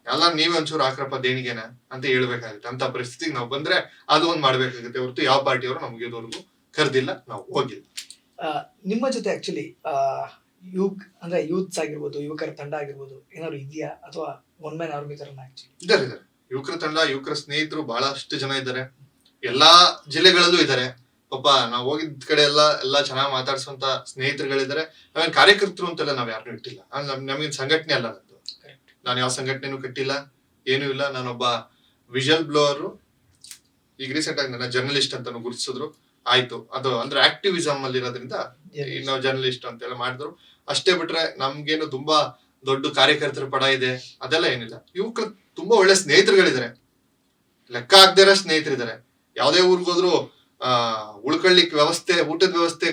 ಎಲ್ಲ ನೀವೇ ಒಂಚೂರು ಹಾಕ್ರಪ್ಪ ದೇಣಿಗೆನ ಅಂತ ಹೇಳ್ಬೇಕಾಗುತ್ತೆ. ಅಂತ ಪರಿಸ್ಥಿತಿಗೆ ನಾವು ಬಂದ್ರೆ ಅದು ಒಂದ್ ಮಾಡ್ಬೇಕಾಗುತ್ತೆ ಹೊರತು ಯಾವ ಪಾರ್ಟಿಯವರು ನಮ್ಗೆ ಇದುವರೆಗೂ ಕರೆದಿಲ್ಲ ನಾವು ಹೋಗಿಲ್ಲ. ನಿಮ್ಮ ಜೊತೆ ಆಕ್ಚುಲಿ ಯುಗ್ ಅಂದ್ರೆ ಯೂತ್ಸ್ ಆಗಿರ್ಬೋದು ಯುವಕರ ತಂಡ ಆಗಿರ್ಬೋದು ಏನಾದ್ರು ಇದೆಯಾ? ಅಥವಾ ಒನ್ ಮ್ಯಾನ್ ಆರ್ಮಿ ತರ ಇದ್ದಾರೆ ಇದ್ದಾರೆ. ಯುವಕರ ತಂಡ ಯುವಕರ ಸ್ನೇಹಿತರು ಬಹಳಷ್ಟು ಜನ ಇದ್ದಾರೆ. ಎಲ್ಲಾ ಜಿಲ್ಲೆಗಳಲ್ಲೂ ಇದ್ದಾರೆ. ಪಾಪ ನಾವು ಹೋಗಿದ್ ಕಡೆ ಎಲ್ಲ ಎಲ್ಲಾ ಚೆನ್ನಾಗಿ ಮಾತಾಡ್ಸುವಂತ ಸ್ನೇಹಿತರುಗಳಿದ್ದಾರೆ. ಆಮೇಲೆ ಕಾರ್ಯಕರ್ತರು ಅಂತೆಲ್ಲ ನಾವ್ ಯಾರನ್ನೂ ಇಟ್ಟಿಲ್ಲ. ನಮಗೆ ಸಂಘಟನೆ ಅಲ್ಲ. ನಾನು ಯಾವ ಸಂಘಟನೆನೂ ಕಟ್ಟಿಲ್ಲ ಏನೂ ಇಲ್ಲ. ನಾನೊಬ್ಬ ವಿಜುವಲ್ ಬ್ಲೋವರು ಈಗ ರೀಸೆಂಟ್ ಆಗಿ ನನ್ನ ಜರ್ನಲಿಸ್ಟ್ ಅಂತಾನು ಗುರುತಿಸಿದ್ರು. ಆಯ್ತು. ಅದು ಅಂದ್ರೆ ಆಕ್ಟಿವಿಸಮ್ ಅಲ್ಲಿ ಇರೋದ್ರಿಂದ ನಾವು ಜರ್ನಲಿಸ್ಟ್ ಅಂತೆಲ್ಲ ಮಾಡಿದ್ರು. ಅಷ್ಟೇ ಬಿಟ್ರೆ ನಮ್ಗೇನು ತುಂಬಾ ದೊಡ್ಡ ಕಾರ್ಯಕರ್ತರ ಪಡ ಇದೆ. ಅದೆಲ್ಲ ಏನಿಲ್ಲ. ಯುವಕರು ತುಂಬಾ ಒಳ್ಳೆ ಸ್ನೇಹಿತರುಗಳಿದ್ದಾರೆ. ಲೆಕ್ಕ ಆಗದೇ ಇರೋ ಸ್ನೇಹಿತರಿದ್ದಾರೆ. ಯಾವುದೇ ಊರಿಗೆ ಹೋದ್ರು ಆ ಉಳ್ಕೊಳ್ಳಿಕ್ ವ್ಯವಸ್ಥೆ ಊಟದ ವ್ಯವಸ್ಥೆ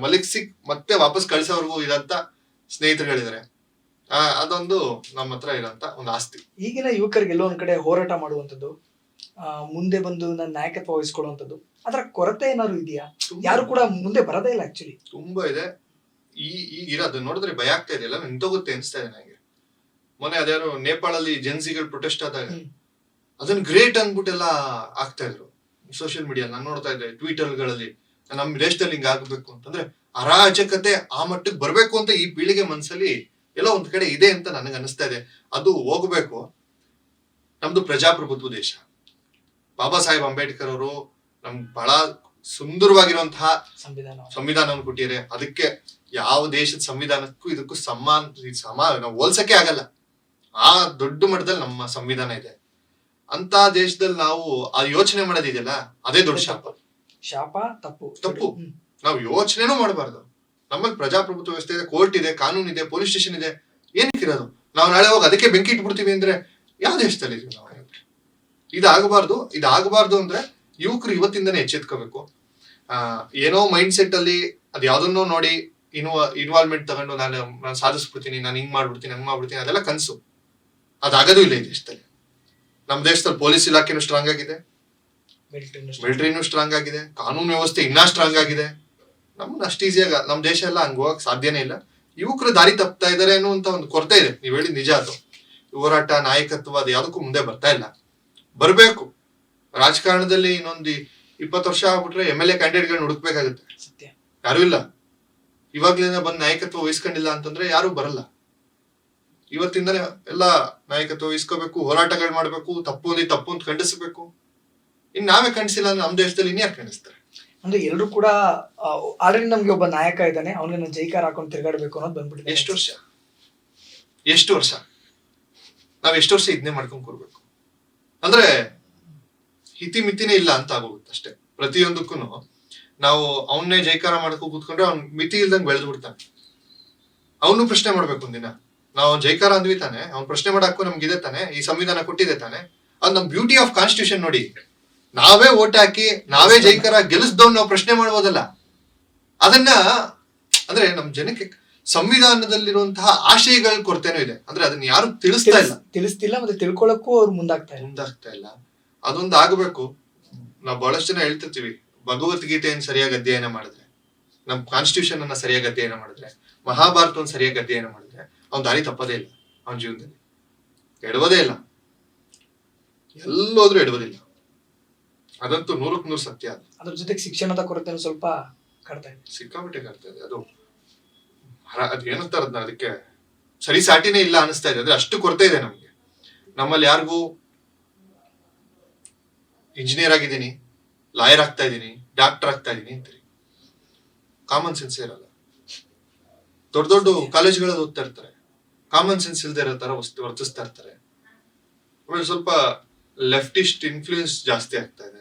ಮಲಗಿಸಿ ಮತ್ತೆ ವಾಪಸ್ ಕಳ್ಸೋವರೆಗೂ ಇದಂತ ಸ್ನೇಹಿತರುಗಳಿದ್ದಾರೆ. ಅದೊಂದು ನಮ್ಮ ಹತ್ರ ಇರೋಂತ ಒಂದು ಆಸ್ತಿ. ಈಗಿನ ಯುವಕರಿಗೆ ಎಲ್ಲೋ ಒಂದ್ ಕಡೆ ಹೋರಾಟ ಮಾಡುವಂಥದ್ದು ಆ, ಮುಂದೆ ಬಂದು ನನ್ನ ನಾಯಕತ್ವ ವಹಿಸ್ಕೊಳ್ಳುವಂಥದ್ದು ಅದರ ಕೊರತೆ ಏನಾದ್ರು ಇದೆಯಾ? ಯಾರು ಕೂಡ ಮುಂದೆ ಬರದೇ ಇಲ್ಲ ಆಕ್ಚುಲಿ ತುಂಬಾ ಇದೆ. ಈ ಈ ಇರೋದು ನೋಡಿದ್ರೆ ಭಯ ಆಗ್ತಾ ಇದೆಯಲ್ಲ ನಿಂತೋಗುತ್ತೆ ಅನ್ಸ್ತಾ ಇದೆ ನನಗೆ. ಮೊನ್ನೆ ಅದ್ಯಾರು ನೇಪಾಳಲ್ಲಿ ಜೆನ್ಸಿಗಳು ಪ್ರೊಟೆಸ್ಟ್ ಆದಾಗ ಅದನ್ನ ಗ್ರೇಟ್ ಅನ್ಬಿಟ್ಟೆಲ್ಲ ಆಗ್ತಾ ಇದ್ರು. ಸೋಷಿಯಲ್ ಮೀಡಿಯಾ ನಾನು ನೋಡ್ತಾ ಇದ್ದೆ ಟ್ವಿಟರ್ಗಳಲ್ಲಿ ನಮ್ಮ ದೇಶದಲ್ಲಿ ಹಿಂಗ ಆಗ್ಬೇಕು ಅಂತಂದ್ರೆ ಅರಾಜಕತೆ ಆ ಮಟ್ಟಕ್ಕೆ ಬರ್ಬೇಕು ಅಂತ ಈ ಪೀಳಿಗೆ ಮನ್ಸಲ್ಲಿ ಎಲ್ಲೋ ಒಂದ್ ಕಡೆ ಇದೆ ಅಂತ ನನಗೆ ಅನಿಸ್ತಾ ಇದೆ. ಅದು ಹೋಗ್ಬೇಕು. ನಮ್ದು ಪ್ರಜಾಪ್ರಭುತ್ವ ದೇಶ. ಬಾಬಾ ಸಾಹೇಬ್ ಅಂಬೇಡ್ಕರ್ ಅವರು ನಮ್ ಬಹಳ ಸುಂದರವಾಗಿರುವಂತಹ ಸಂವಿಧಾನ ಸಂವಿಧಾನವನ್ನು ಕೊಟ್ಟಿದ್ದಾರೆ. ಅದಕ್ಕೆ ಯಾವ ದೇಶದ ಸಂವಿಧಾನಕ್ಕೂ ಇದಕ್ಕೂ ಸಮಾನ ಸಮ ನಾವು ಹೋಲ್ಸಕ್ಕೆ ಆಗಲ್ಲ. ಆ ದೊಡ್ಡ ಮಟ್ಟದಲ್ಲಿ ನಮ್ಮ ಸಂವಿಧಾನ ಇದೆ. ಅಂತ ದೇಶದಲ್ಲಿ ನಾವು ಆ ಯೋಚನೆ ಮಾಡೋದಿದೆಯಲ್ಲ ಅದೇ ದೊಡ್ಡ ಶಾಪ. ಶಾಪ ತಪ್ಪು. ತಪ್ಪು. ನಾವು ಯೋಚನೆನೂ ಮಾಡಬಾರ್ದು. ನಮ್ಮಲ್ಲಿ ಪ್ರಜಾಪ್ರಭುತ್ವ ವ್ಯವಸ್ಥೆ ಇದೆ ಕೋರ್ಟ್ ಇದೆ ಕಾನೂನು ಇದೆ ಪೊಲೀಸ್ ಸ್ಟೇಷನ್ ಇದೆ. ಏನಕ್ಕಿರೋದು ನಾವು ನಾಳೆ ಹೋಗಿ ಅದಕ್ಕೆ ಬೆಂಕಿ ಇಟ್ಬಿಡ್ತೀವಿ ಅಂದ್ರೆ ಯಾವ ದೇಶದಲ್ಲಿ ಇದೀವಿ ನಾವು? ಇದಾಗಬಾರ್ದು ಇದಾಗಬಾರ್ದು ಅಂದ್ರೆ ಯುವಕರು ಇವತ್ತಿಂದನೇ ಎಚ್ಚೆತ್ಕೋಬೇಕು. ಆ ಏನೋ ಮೈಂಡ್ ಸೆಟ್ ಅಲ್ಲಿ ಅದ್ ಯಾವ್ದನ್ನೋ ನೋಡಿ ಇನ್ವ ಇನ್ವಾಲ್ವ್ಮೆಂಟ್ ತಗೊಂಡು ನಾನು ನಾನು ಸಾಧಿಸ್ಬಿಡ್ತೀನಿ ನಾನು ಹಿಂಗ್ ಮಾಡ್ಬಿಡ್ತೀನಿ ಹಂಗ್ ಮಾಡ್ಬಿಡ್ತೀನಿ ಅದೆಲ್ಲ ಕನ್ಸು. ಅದಾಗೋದು ಇಲ್ಲ ಈ ದೇಶದಲ್ಲಿ. ನಮ್ಮ ದೇಶದಲ್ಲಿ ಪೊಲೀಸ್ ಇಲಾಖೆನೂ ಸ್ಟ್ರಾಂಗ್ ಆಗಿದೆ. ಮಿಲಿಟರಿನೂ ಸ್ಟ್ರಾಂಗ್ ಆಗಿದೆ. ಕಾನೂನು ವ್ಯವಸ್ಥೆ ಇನ್ನೂ ಸ್ಟ್ರಾಂಗ್ ಆಗಿದೆ. ನಮ್ಮನ್ನ ಅಷ್ಟು ಈಸಿಯಾಗಿ ನಮ್ಮ ದೇಶ ಎಲ್ಲ ಹಂಗ ಹೋಗಕ್ ಸಾಧ್ಯನೇ ಇಲ್ಲ. ಯುವಕರು ದಾರಿ ತಪ್ತಾ ಇದಾರೆ ಅನ್ನುವಂತ ಒಂದು ಕೊರತೆ ಇದೆ. ನೀವ್ ಹೇಳಿ ನಿಜ ಅದು. ಹೋರಾಟ ನಾಯಕತ್ವ ಅದು ಯಾವುದಕ್ಕೂ ಮುಂದೆ ಬರ್ತಾ ಇಲ್ಲ. ಬರಬೇಕು. ರಾಜಕಾರಣದಲ್ಲಿ ಇನ್ನೊಂದು ಇಪ್ಪತ್ತು ವರ್ಷ ಆಗ್ಬಿಟ್ರೆ ಎಂ ಎಲ್ ಎ ಕ್ಯಾಂಡಿಡೇಟ್ಗಳನ್ನ ಹುಡುಕ್ಬೇಕಾಗುತ್ತೆ. ಸತ್ಯ. ಯಾರು ಇಲ್ಲ. ಇವಾಗ್ಲಿಂದ ಬಂದ್ ನಾಯಕತ್ವ ವಹಿಸ್ಕೊಂಡಿಲ್ಲ ಅಂತಂದ್ರೆ ಯಾರು ಬರಲ್ಲ. ಇವತ್ತಿಂದನೇ ಎಲ್ಲ ನಾಯಕತ್ವ ವಹಿಸ್ಕೋಬೇಕು ಹೋರಾಟಗಳು ಮಾಡ್ಬೇಕು ತಪ್ಪು ಅಂದ್ರೆ ತಪ್ಪು ಅಂತ ಖಂಡಿಸ್ಬೇಕು. ಇನ್ ನಾವೇ ಖಂಡಿಸಿಲ್ಲ ಅಂದ್ರೆ ನಮ್ಮ ದೇಶದಲ್ಲಿ ಇನ್ಯಾರು ಖಂಡಿಸ್ತಾರೆ? ಅಂದ್ರೆ ಎಲ್ಲರೂ ಕೂಡ ಆಲ್ರೆಡಿ ನಮ್ಗೆ ಒಬ್ಬ ನಾಯಕ ಇದ್ದಾನೆ, ಅವನಿಗೆ ನಾನು ಜೈಕಾರ ಹಾಕೊಂಡು ತಿರ್ಗಾಡ್ಬೇಕು ಅನ್ನೋದು ಬಂದ್ಬಿಟ್ಟಿದೆ. ಎಷ್ಟು ವರ್ಷ? ಎಷ್ಟು ವರ್ಷ? ನಾವ್ ಎಷ್ಟು ವರ್ಷ ಇದನ್ನೇ ಮಾಡ್ಕೊಂಡ್ ಕೂರ್ಬೇಕು? ಅಂದ್ರೆ ಹಿತಿ ಮಿತಿನೇ ಇಲ್ಲ ಅಂತ ಆಗೋಗುತ್ತೆ ಅಷ್ಟೇ. ಪ್ರತಿಯೊಂದಕ್ಕೂ ನಾವು ಅವನ್ನೇ ಜೈಕಾರ ಮಾಡ್ಕೊಂಡು ಕೂತ್ಕೊಂಡ್ರೆ ಅವ್ನ್ ಮಿತಿ ಇಲ್ದಂಗೆ ಬೆಳೆದು ಬಿಡ್ತಾನೆ. ಅವನು ಪ್ರಶ್ನೆ ಮಾಡ್ಬೇಕು ಒಂದಿನ. ನಾವು ಜೈಕಾರ ಅಂದ್ವಿ ತಾನೆ, ಅವ್ನು ಪ್ರಶ್ನೆ ಮಾಡಕ್ಕೂ ಇದೆ ತಾನೆ, ಈ ಸಂವಿಧಾನ ಕೊಟ್ಟಿದೆ ತಾನೆ, ಅದ್ ನಮ್ ಬ್ಯೂಟಿ ಆಫ್ ಕಾನ್ಸ್ಟಿಟ್ಯೂಷನ್ ನೋಡಿ. ನಾವೇ ಓಟ್ ಹಾಕಿ ನಾವೇ ಜೈಕರ ಗೆಲ್ಲಿಸ್ದವ್ ನಾವು ಪ್ರಶ್ನೆ ಮಾಡ್ಬೋದಲ್ಲ. ಅದನ್ನ ಅಂದ್ರೆ ನಮ್ ಜನಕ್ಕೆ ಸಂವಿಧಾನದಲ್ಲಿರುವಂತಹ ಆಶಯಗಳ ಕೊರತೆನೂ ಇದೆ. ಅಂದ್ರೆ ಅದನ್ನ ಯಾರು ತಿಳಿಸ್ತಾ ಇಲ್ಲ. ತಿಳಿಸ್- ತಿಳಿಸ್ತಿಲ್ಲ ಮತ್ತೆ ತಿಳ್ಕೊಳಕ್ಕೂ ಅವ್ರು ಮುಂದಾಗ್ತಾ ಇಲ್ಲ. ಮುಂದಾಗ್ತಾ ಇಲ್ಲ. ಅದೊಂದು ಆಗಬೇಕು. ನಾವು ಬಹಳಷ್ಟು ಜನ ಹೇಳ್ತಿರ್ತೀವಿ ಭಗವದ್ಗೀತೆಯನ್ನು ಸರಿಯಾಗಿ ಅಧ್ಯಯನ ಮಾಡಿದ್ರೆ ನಮ್ ಕಾನ್ಸ್ಟಿಟ್ಯೂಷನ್ ಅನ್ನ ಸರಿಯಾಗಿ ಅಧ್ಯಯನ ಮಾಡಿದ್ರೆ ಮಹಾಭಾರತವನ್ನು ಸರಿಯಾಗಿ ಅಧ್ಯಯನ ಮಾಡಿದ್ರೆ ಅವ್ನ ದಾರಿ ತಪ್ಪದೇ ಇಲ್ಲ ಅವನ ಜೀವನದಲ್ಲಿ. ಎಡವದೇ ಇಲ್ಲ. ಎಲ್ಲೋದ್ರೂ ಎಡವದಿಲ್ಲ. ಅದಂತೂ ನೂರಕ್ಕೆ ನೂರು ಸತ್ಯ ಅದು. ಅದ್ರ ಜೊತೆಗೆ ಶಿಕ್ಷಣದ ಕೊರತೆ ಸ್ವಲ್ಪ ಕಾಡ್ತಾ ಇದೆ. ಸಿಕ್ಕಾಪಟ್ಟೆ ಕಾಡ್ತಾ ಇದೆ. ಅದು ಅದು ಏನಂತಾರ ಅದನ್ನ ಅದಕ್ಕೆ ಸರಿ ಸಾಟಿನೇ ಇಲ್ಲ ಅನಿಸ್ತಾ ಇದೆ. ಅಂದ್ರೆ ಅಷ್ಟು ಕೊರತೆ ಇದೆ ನಮ್ಗೆ. ನಮ್ಮಲ್ಲಿ ಯಾರಿಗೂ ಇಂಜಿನಿಯರ್ ಆಗಿದ್ದೀನಿ ಲಾಯರ್ ಆಗ್ತಾ ಇದ್ದೀನಿ ಡಾಕ್ಟರ್ ಆಗ್ತಾ ಇದ್ದೀನಿ ಅಂತೀರಿ. ಕಾಮನ್ ಸೆನ್ಸ್ ಇರಲ್ಲ. ದೊಡ್ಡ ದೊಡ್ಡ ಕಾಲೇಜ್ಗಳಲ್ಲಿ ಓದ್ತಾ ಇರ್ತಾರೆ. ಕಾಮನ್ ಸೆನ್ಸ್ ಇಲ್ದೇ ಇರೋ ತರ ವಸ್ತು ವರ್ತಿಸ್ತಾ ಇರ್ತಾರೆ. ಆಮೇಲೆ ಸ್ವಲ್ಪ ಲೆಫ್ಟಿಸ್ಟ್ ಇನ್ಫ್ಲೂಯೆನ್ಸ್ ಜಾಸ್ತಿ ಆಗ್ತಾ ಇದೆ.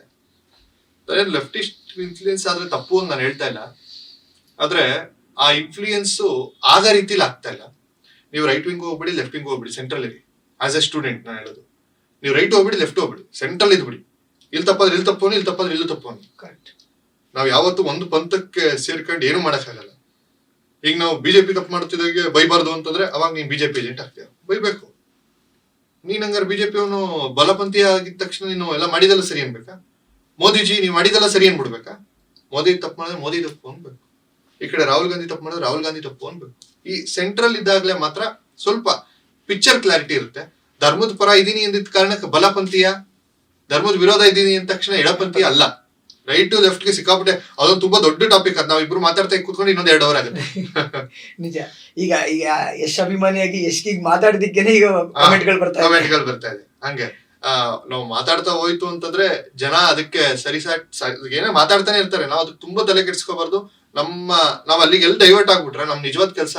ಲೆಫ್ಟಿಸ್ಟ್ ಇನ್ಫ್ಲೂಯೆನ್ಸ್ ಆದ್ರೆ ತಪ್ಪು ಅಂತ ನಾನು ಹೇಳ್ತಾ ಇಲ್ಲ. ಆದ್ರೆ ಆ ಇನ್ಫ್ಲೂಯೆನ್ಸ್ ಆಗ ರೀತಿಲಿ ಆಗ್ತಾ ಇಲ್ಲ. ನೀವು ರೈಟ್ ವಿಂಗ್ ಹೋಗ್ಬಿಡಿ ಲೆಫ್ಟ್ ವಿಂಗ್ ಹೋಗ್ಬಿಡಿ ಸೆಂಟ್ರಲ್ ಇರಿ ಆಸ್ ಎ ಸ್ಟೂಡೆಂಟ್ ನಾನು ಹೇಳೋದು. ನೀವು ರೈಟ್ ಹೋಗ್ಬಿಡಿ ಲೆಫ್ಟ್ ಹೋಗ್ಬಿಡಿ ಸೆಂಟ್ರಲ್ ಇದ್ಬಿಡಿ. ಇಲ್ಲಿ ತಪ್ಪಾದ್ರೆ ಇಲ್ಲಿ ತಪ್ಪೋನು ಇಲ್ಲಿ ತಪ್ಪಾದ್ರೆ ಇಲ್ಲಿ ತಪ್ಪೋನು ಕರೆಕ್ಟ್ ನಾವು ಯಾವತ್ತೂ ಒಂದು ಪಂಥಕ್ಕೆ ಸೇರ್ಕೊಂಡು ಏನು ಮಾಡೋಕ್ಕಾಗಲ್ಲ. ಈಗ ನಾವು ಬಿಜೆಪಿ ತಪ್ಪು ಮಾಡ್ತಿದ್ದಾಗೆ ಬೈಬಾರ್ದು ಅಂತಂದ್ರೆ ಅವಾಗ ನೀನ್ ಬಿಜೆಪಿ ಏಜೆಂಟ್ ಆಗ್ತೀಯ. ಬೈಬೇಕು. ನೀನ್ ಹಂಗಾರೆ ಬಿಜೆಪಿ ಅವನು ಬಲಪಂಥೀಯ ಆಗಿದ ತಕ್ಷಣ ನೀನು ಎಲ್ಲ ಮಾಡಿದಲ್ಲ ಸರಿ ಅನ್ಬೇಕಾ? ಮೋದಿಜಿ ನೀವು ಮಾಡಿದೆಲ್ಲ ಸರಿ ಅನ್ಬಿಡ್ಬೇಕಾ? ಮೋದಿ ತಪ್ಪು ಮಾಡಿದ್ರೆ ಮೋದಿ ತಪ್ಪು ಅನ್ಬೇಕು. ಈ ಕಡೆ ರಾಹುಲ್ ಗಾಂಧಿ ತಪ್ಪು ಮಾಡಿದ್ರೆ ರಾಹುಲ್ ಗಾಂಧಿ ತಪ್ಪು ಅನ್ಬೇಕು. ಈ ಸೆಂಟ್ರಲ್ ಇದ್ದಾಗಲೇ ಮಾತ್ರ ಸ್ವಲ್ಪ ಪಿಕ್ಚರ್ ಕ್ಲಾರಿಟಿ ಇರುತ್ತೆ. ಧರ್ಮದ ಪರ ಇದ್ದೀನಿ ಎಂದಿದ್ದ ಕಾರಣಕ್ಕೆ ಬಲಪಂಥೀಯ ಧರ್ಮದ ವಿರೋಧ ಇದ್ದೀನಿ ಅಂದ ತಕ್ಷಣ ಎಡಪಂಥೀಯ ಅಲ್ಲ. ರೈಟ್ ಟು ಲೆಫ್ಟ್ಗೆ ಸಿಕ್ಕಾಪಟ್ಟೆ ಅದೊಂದು ತುಂಬಾ ದೊಡ್ಡ ಟಾಪಿಕ್ ಅದು. ನಾವು ಇಬ್ರು ಮಾತಾಡ್ತಾ ಕೂತ್ಕೊಂಡು ಇನ್ನೊಂದ್ ಎರಡು ಅವರ್ ಆಗುತ್ತೆ. ನಿಜ. ಈಗ ಈಗ ಯಶ್ ಅಭಿಮಾನಿಯಾಗಿ ಯಶ್ಗೆ ಈಗ ಈಗ ಕಮೆಂಟ್ಗಳು ಬರ್ತಾ ಕಮೆಂಟ್ಗಳು ಬರ್ತಾ ಇದೆ. ಹಂಗೆ. ಆ, ನಾವು ಮಾತಾಡ್ತಾ ಹೋಯ್ತು ಅಂತಂದ್ರೆ ಜನ ಅದಕ್ಕೆ ಸರಿ ಏನೇ ಮಾತಾಡ್ತಾನೆ ಇರ್ತಾರೆ. ನಾವು ಅದಕ್ಕೆ ತುಂಬಾ ತಲೆ ಕೆಡ್ಸ್ಕೋಬಾರ್ದು. ನಮ್ಮ ನಾವ್ ಅಲ್ಲಿಗೆ ಎಲ್ಲಿ ಡೈವರ್ಟ್ ಆಗ್ಬಿಟ್ರೆ ನಮ್ ನಿಜವಾದ ಕೆಲಸ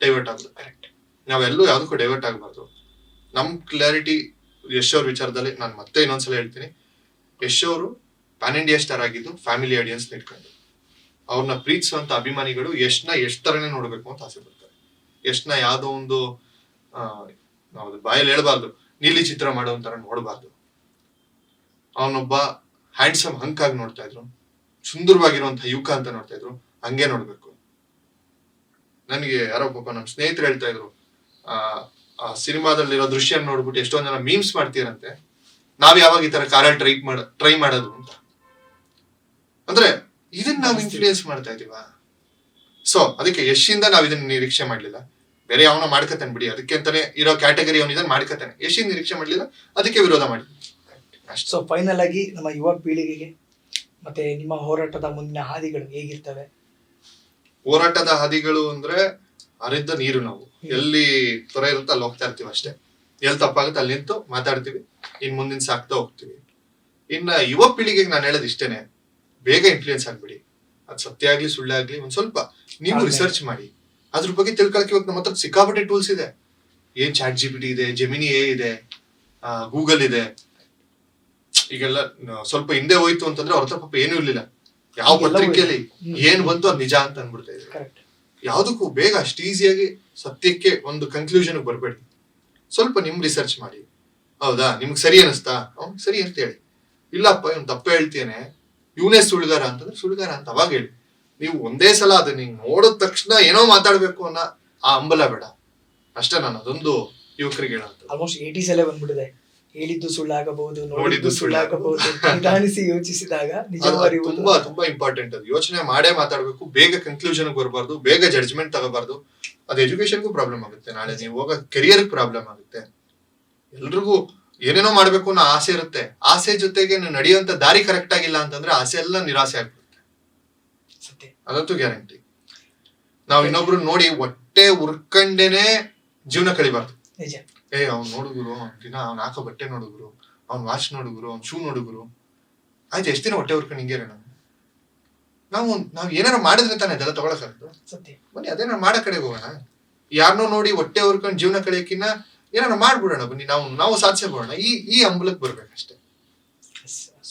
ಡೈವರ್ಟ್ ಆಗುತ್ತೆ ಕರೆಕ್ಟ್ ನಾವೆಲ್ಲೂ ಯಾವ್ದಕ್ಕೂ ಡೈವರ್ಟ್ ಆಗ್ಬಾರ್ದು. ನಮ್ ಕ್ಲಾರಿಟಿ ಯಶ್ ಅವ್ರ ವಿಚಾರದಲ್ಲಿ ನಾನು ಮತ್ತೆ ಇನ್ನೊಂದ್ಸಲ ಹೇಳ್ತೀನಿ. ಯಶ್ ಅವರು ಪ್ಯಾನ್ ಇಂಡಿಯಾ ಸ್ಟಾರ್ ಆಗಿದ್ದು ಫ್ಯಾಮಿಲಿ ಆಡಿಯನ್ಸ್ ಇಟ್ಕೊಂಡು. ಅವ್ರನ್ನ ಪ್ರೀತಿಸುವಂತ ಅಭಿಮಾನಿಗಳು ಯಶ್ನ ಎಷ್ಟ್ ತರನೇ ನೋಡ್ಬೇಕು ಅಂತ ಆಸೆ ಪಡ್ತಾರೆ. ಯಶ್ನ ಯಾವ್ದೋ ಒಂದು ನಾವು ಬಾಯಲ್ಲಿ ಹೇಳ್ಬಾರ್ದು. ನೀಲಿ ಚಿತ್ರ ಮಾಡುವಂತರ ತರ ನೋಡಬಾರ್ದು. ಅವನೊಬ್ಬ ಹ್ಯಾಂಡ್ಸಮ್ ಹಂಕ್ ಆಗಿ ನೋಡ್ತಾ ಇದ್ರು ಸುಂದರವಾಗಿರುವಂತಹ ಯುವಕ ಅಂತ ನೋಡ್ತಾ ಇದ್ರು ಹಂಗೆ ನೋಡ್ಬೇಕು. ನನಗೆ ಯಾರೋ ಪಾಪ ನಮ್ಮ ಸ್ನೇಹಿತರು ಹೇಳ್ತಾ ಇದ್ರು ಆ ಆ ಸಿನಿಮಾದಲ್ಲಿರೋ ದೃಶ್ಯ ನೋಡ್ಬಿಟ್ಟು ಎಷ್ಟೊಂದ್ ಜನ ಮೀಮ್ಸ್ ಮಾಡ್ತೀರಂತೆ ನಾವ್ ಯಾವಾಗ ಈ ತರ ಕಾರಲ್ಲಿ ಟ್ರೈ ಮಾಡ ಟ್ರೈ ಮಾಡೋದು ಅಂತ. ಅಂದ್ರೆ ಇದನ್ನ ನಾವು ಇನ್ಫ್ಲೂಯೆನ್ಸ್ ಮಾಡ್ತಾ ಇದೀವ? ಸೊ ಅದಕ್ಕೆ ಯಶಿಂದ ನಾವ್ ಇದನ್ನ ನಿರೀಕ್ಷೆ ಮಾಡ್ಲಿಲ್ಲ. ಬೇರೆ ಯಾವನ ಮಾಡ್ಕತಾನೆ ಬಿಡಿ. ಅದಕ್ಕೆ ಅಂತಾನೆ ಇರೋ ಕ್ಯಾಟಗರಿ ಅವನ ಇದನ್ನ ಮಾಡ್ಕತಾನೆ ಯಶಿಂದ ನಿರೀಕ್ಷೆ ಮಾಡ್ಲಿಲ್ಲ? ಅದಕ್ಕೆ ವಿರೋಧ ಮಾಡಿ ಅಷ್ಟು. ಸೊ ಫೈನಲ್ ಆಗಿ ನಮ್ಮ ಯುವ ಪೀಳಿಗೆಗೆ ಮತ್ತೆ ನಿಮ್ಮ ಹೋರಾಟದ ಮುಂದಿನ ಹಾದಿಗಳು ಹೇಗಿರ್ತವೆ? ಹೋರಾಟದ ಹಾದಿಗಳು ಅಂದ್ರೆ ಅರಿದ್ದ ನೀರು ನಾವು. ಎಲ್ಲಿ ತೊರೆ ಇರುತ್ತೆ ಅಲ್ಲಿ ಹೋಗ್ತಾ ಇರ್ತೀವಿ ಅಷ್ಟೇ. ಎಲ್ಲಿ ತಪ್ಪಾಗುತ್ತೆ ಅಲ್ಲಿ ನಿಂತು ಮಾತಾಡ್ತೀವಿ. ಇನ್ ಮುಂದಿನ ಸಾಕ್ತಾ ಹೋಗ್ತೀವಿ. ಇನ್ನ ಯುವ ಪೀಳಿಗೆಗೆ ನಾನು ಹೇಳೋದು ಇಷ್ಟೇನೆ. ಬೇಗ ಇನ್ಫ್ಲೂಯೆನ್ಸ್ ಆಗ್ಬಿಡಿ. ಅದು ಸತ್ಯ ಆಗ್ಲಿ ಸುಳ್ಳೆ ಆಗ್ಲಿ ಒಂದ್ ಸ್ವಲ್ಪ ನೀವು ರಿಸರ್ಚ್ ಮಾಡಿ. ಅದ್ರ ಬಗ್ಗೆ ತಿಳ್ಕೊಳಕ್ಕೆ ಇವಾಗ ನಮ್ಮ ಹತ್ರ ಸಿಕ್ಕಾಪಟ್ಟೆ ಟೂಲ್ಸ್ ಇದೆ. ಏನ್ ಚಾಟ್ ಜಿ ಪಿ ಟಿ ಇದೆ ಜೆಮಿನಿ ಎ ಇದೆ. ಗೂಗಲ್ ಇದೆ ಈಗೆಲ್ಲ ಸ್ವಲ್ಪ ಹಿಂದೆ ಹೋಯ್ತು ಅಂತಂದ್ರೆ ಅವ್ರ ಹತ್ರ ಪಾಪ ಏನೂ ಇರ್ಲಿಲ್ಲ. ಯಾವ ಪತ್ರಿಕೆಯಲ್ಲಿ. ಏನ್ ಬಂತು ಅದ್ ನಿಜ ಅಂತ ಅನ್ಬಿಡ್ತಾ ಇದೆ. ಕರೆಕ್ಟ್ ಯಾವ್ದಕ್ಕೂ ಬೇಗ ಅಷ್ಟು ಈಸಿಯಾಗಿ ಸತ್ಯಕ್ಕೆ ಒಂದು ಕನ್ಕ್ಲೂಷನ್ ಬರಬೇಡಿ. ಸ್ವಲ್ಪ ನಿಮ್ ರಿಸರ್ಚ್ ಮಾಡಿ. ಹೌದಾ? ನಿಮ್ಗೆ ಸರಿ ಅನಿಸ್ತಾ? ಅವ್ನ್ ಸರಿ ಅಂತ ಹೇಳಿ. ಇಲ್ಲಪ್ಪ ಇವ್ನು ತಪ್ಪ ಹೇಳ್ತೇನೆ. ಇವನೇ ಸುಳ್ಗಾರ ಅಂತಂದ್ರೆ ಸುಳ್ಗಾರ ಅಂತ ಅವಾಗ ಹೇಳಿ. ನೀವು ಒಂದೇ ಸಲ ಅದು ನೀವು ನೋಡಿದ ತಕ್ಷಣ ಏನೋ ಮಾತಾಡ್ಬೇಕು ಅನ್ನೋ ಆ ಅಂಬಲ ಬೇಡ. ಅಷ್ಟೇ ನಾನು ಅದೊಂದು ಯುವಕರಿಗೆ ಹೇಳೋದು. ಆಲ್ಮೋಸ್ಟ್ ಏಟೀಸ್ ಅಲ್ಲೇ ಬಂದ್ಬಿಟ್ಟಿದೆ. ಹೇಳಿದ್ದು ಸುಳ್ಳಾಗಬಹುದು ನೋಡಿದ್ದು ಸುಳ್ಳಾಗಬಹುದು ನಿಧಾನಿಸಿ ಯೋಚಿಸಿದಾಗ ನಿಜವಾಗಿ ತುಂಬಾ ತುಂಬಾ ಇಂಪಾರ್ಟೆಂಟ್ ಅದು. ಯೋಚನೆ ಮಾಡೇ ಮಾತಾಡ್ಬೇಕು ಬೇಗ ಕನ್ಕ್ಲೂಷನ್ ಬರಬಾರ್ದು ಬೇಗ ಜಡ್ಜ್ಮೆಂಟ್ ತಗೋಬಾರ್ದು. ಅದು ಎಜುಕೇಶನ್ಗೂ ಪ್ರಾಬ್ಲಮ್ ಆಗುತ್ತೆ. ನಾಳೆ ನೀವು ಹೋಗೋ ಕೆರಿಯರ್ ಪ್ರಾಬ್ಲಮ್ ಆಗುತ್ತೆ. ಎಲ್ರಿಗೂ ಏನೇನೋ ಮಾಡ್ಬೇಕು ಅನ್ನೋ ಆಸೆ ಇರುತ್ತೆ. ಆಸೆ ಜೊತೆಗೆ ನೀವು ನಡೆಯುವಂತ ದಾರಿ ಕರೆಕ್ಟ್ ಆಗಿಲ್ಲ ಅಂತಂದ್ರೆ ಆಸೆ ಎಲ್ಲ ನಿರಾಸೆ ಸತ್ಯ ಅದಂತೂ ಗ್ಯಾರಂಟಿ. ನಾವು ಇನ್ನೊಬ್ರು ನೋಡಿ ಹೊಟ್ಟೆ ಉರ್ಕಂಡೇನೆ ಜೀವನ ಕಳಿಬಾರ್ದು. ಏ ಅವ್ನ್ ನೋಡುಗುರು ಅವ್ನ್ ದಿನ ಅವ್ನು ಹಾಕೋ ಬಟ್ಟೆ ನೋಡುಗುರು ಅವ್ನ್ ವಾಚ್ ನೋಡುಗುರು ಅವ್ನ್ ಶೂ ನೋಡುಗುರು ಆಯ್ತು ಎಷ್ಟು ದಿನ ಹೊಟ್ಟೆ ಉರ್ಕೊಂಡು ಹಿಂಗೆ ನಾವು? ನಾವು ನಾವ್ ಏನಾರ ಮಾಡಿದ್ರೆ ತಾನೆ ಅದೆಲ್ಲ ತಗೊಳಕಾಗ್ದು ಸತ್ಯ. ಬನ್ನಿ ಅದೇನಾರ ಮಾಡೋ ಕಡೆ ಹೋಗೋಣ. ಯಾರನ್ನೋ ನೋಡಿ ಹೊಟ್ಟೆ ಉರ್ಕೊಂಡು ಜೀವನ ಕಳೆಯಕ್ಕಿನ್ನ ಏನಾರ ಮಾಡ್ಬಿಡೋಣ ಬನ್ನಿ ನಾವು ನಾವು ಸಾಧಿಸಬೋಣ ಈ ಈ ಅಂಬಲಕ್ಕೆ ಬರ್ಬೇಕಷ್ಟೇ.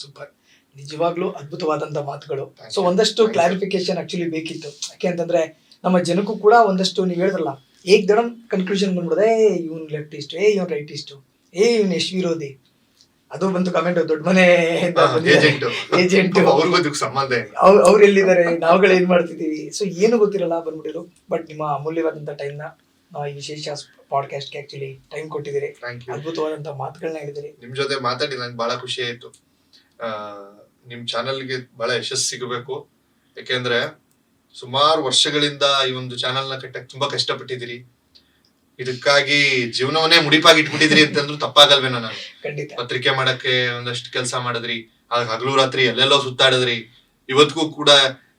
ಸೂಪರ್ ನಿಜವಾಗ್ಲೂ ಅದ್ಭುತವಾದಂತ ಮಾತುಗಳು. ಸೊ ಒಂದಷ್ಟು ಕ್ಲಾರಿಫಿಕೇಶನ್ ಆಕ್ಚುಲಿ ಬೇಕಿತ್ತು. ಯಾಕೆ ಅಂತಂದ್ರೆ ನಮ್ಮ ಜನಕ್ಕೂ ಕೂಡ ಒಂದಷ್ಟು ನೀವು ಹೇಳಿದ್ರಲ್ಲ ಏಕ್ ದಡನ್ ಕನ್ಕ್ಲೂಷನ್ ಬಂದ್ಬಿಡದೆ ಇವ್ನ್ ಲೆಫ್ಟ್ ಇಷ್ಟು ಏ ಇವ್ನ್ ರೈಟ್ ಇಷ್ಟು ಏ ಇವನ್ ಎಷ್ಟು ವಿರೋಧಿ. ಅದು ಬಂತು ಕಮೆಂಟ್ ದೊಡ್ಡ ಮನೆ ಏಜೆಂಟ್ ಅವ್ರು ಎಲ್ಲಿದ್ದಾರೆ? ನಾವುಗಳು ಏನ್ ಮಾಡ್ತಿದೀವಿ ಸೊ ಏನು ಗೊತ್ತಿರಲ್ಲ ಬಂದ್ಬಿಟ್ಟಿರು ಬಟ್ ನಿಮ್ಮ ಅಮೂಲ್ಯವಾದಂತ ಟೈಮ್ನ ಈ ವಿಶೇಷ ಪಾಡ್ಕಾಸ್ಟ್ ಆಕ್ಚುಲಿ ಟೈಮ್ ಕೊಟ್ಟಿದ್ದೀರಿ. ಅದ್ಭುತವಾದಂತ ಮಾತುಗಳನ್ನ ಹೇಳಿದಿರಿ ನಿಮ್ ಜೊತೆ ಮಾತಾಡಿ ನಂಗೆ ಬಹಳ ಖುಷಿ ಆಯ್ತು. ನಿಮ್ ಚಾನೆಲ್ಗೆ ಬಹಳ ಯಶಸ್ಸು ಸಿಗಬೇಕು. ಯಾಕೆಂದ್ರೆ ಸುಮಾರು ವರ್ಷಗಳಿಂದ ಈ ಒಂದು ಚಾನಲ್ನ ನ ಕಟ್ಟಕ್ ತುಂಬಾ ಕಷ್ಟಪಟ್ಟಿದ್ದೀರಿ. ಇದಕ್ಕಾಗಿ ಜೀವನವನ್ನೇ ಮುಡಿಪಾಗಿ ಇಟ್ಬಿಟ್ಟಿದ್ರಿ ಅಂತಂದ್ರು ತಪ್ಪಾಗಲ್ವೇನೋ ನಾನು. ಖಂಡಿತ. ಪತ್ರಿಕೆ ಮಾಡಕ್ಕೆ ಒಂದಷ್ಟು ಕೆಲಸ ಮಾಡಿದ್ರಿ. ಆಗ ಹಗಲು ರಾತ್ರಿ ಎಲ್ಲೆಲ್ಲೋ ಸುತ್ತಾಡಿದ್ರಿ. ಇವತ್ತಿಗೂ ಕೂಡ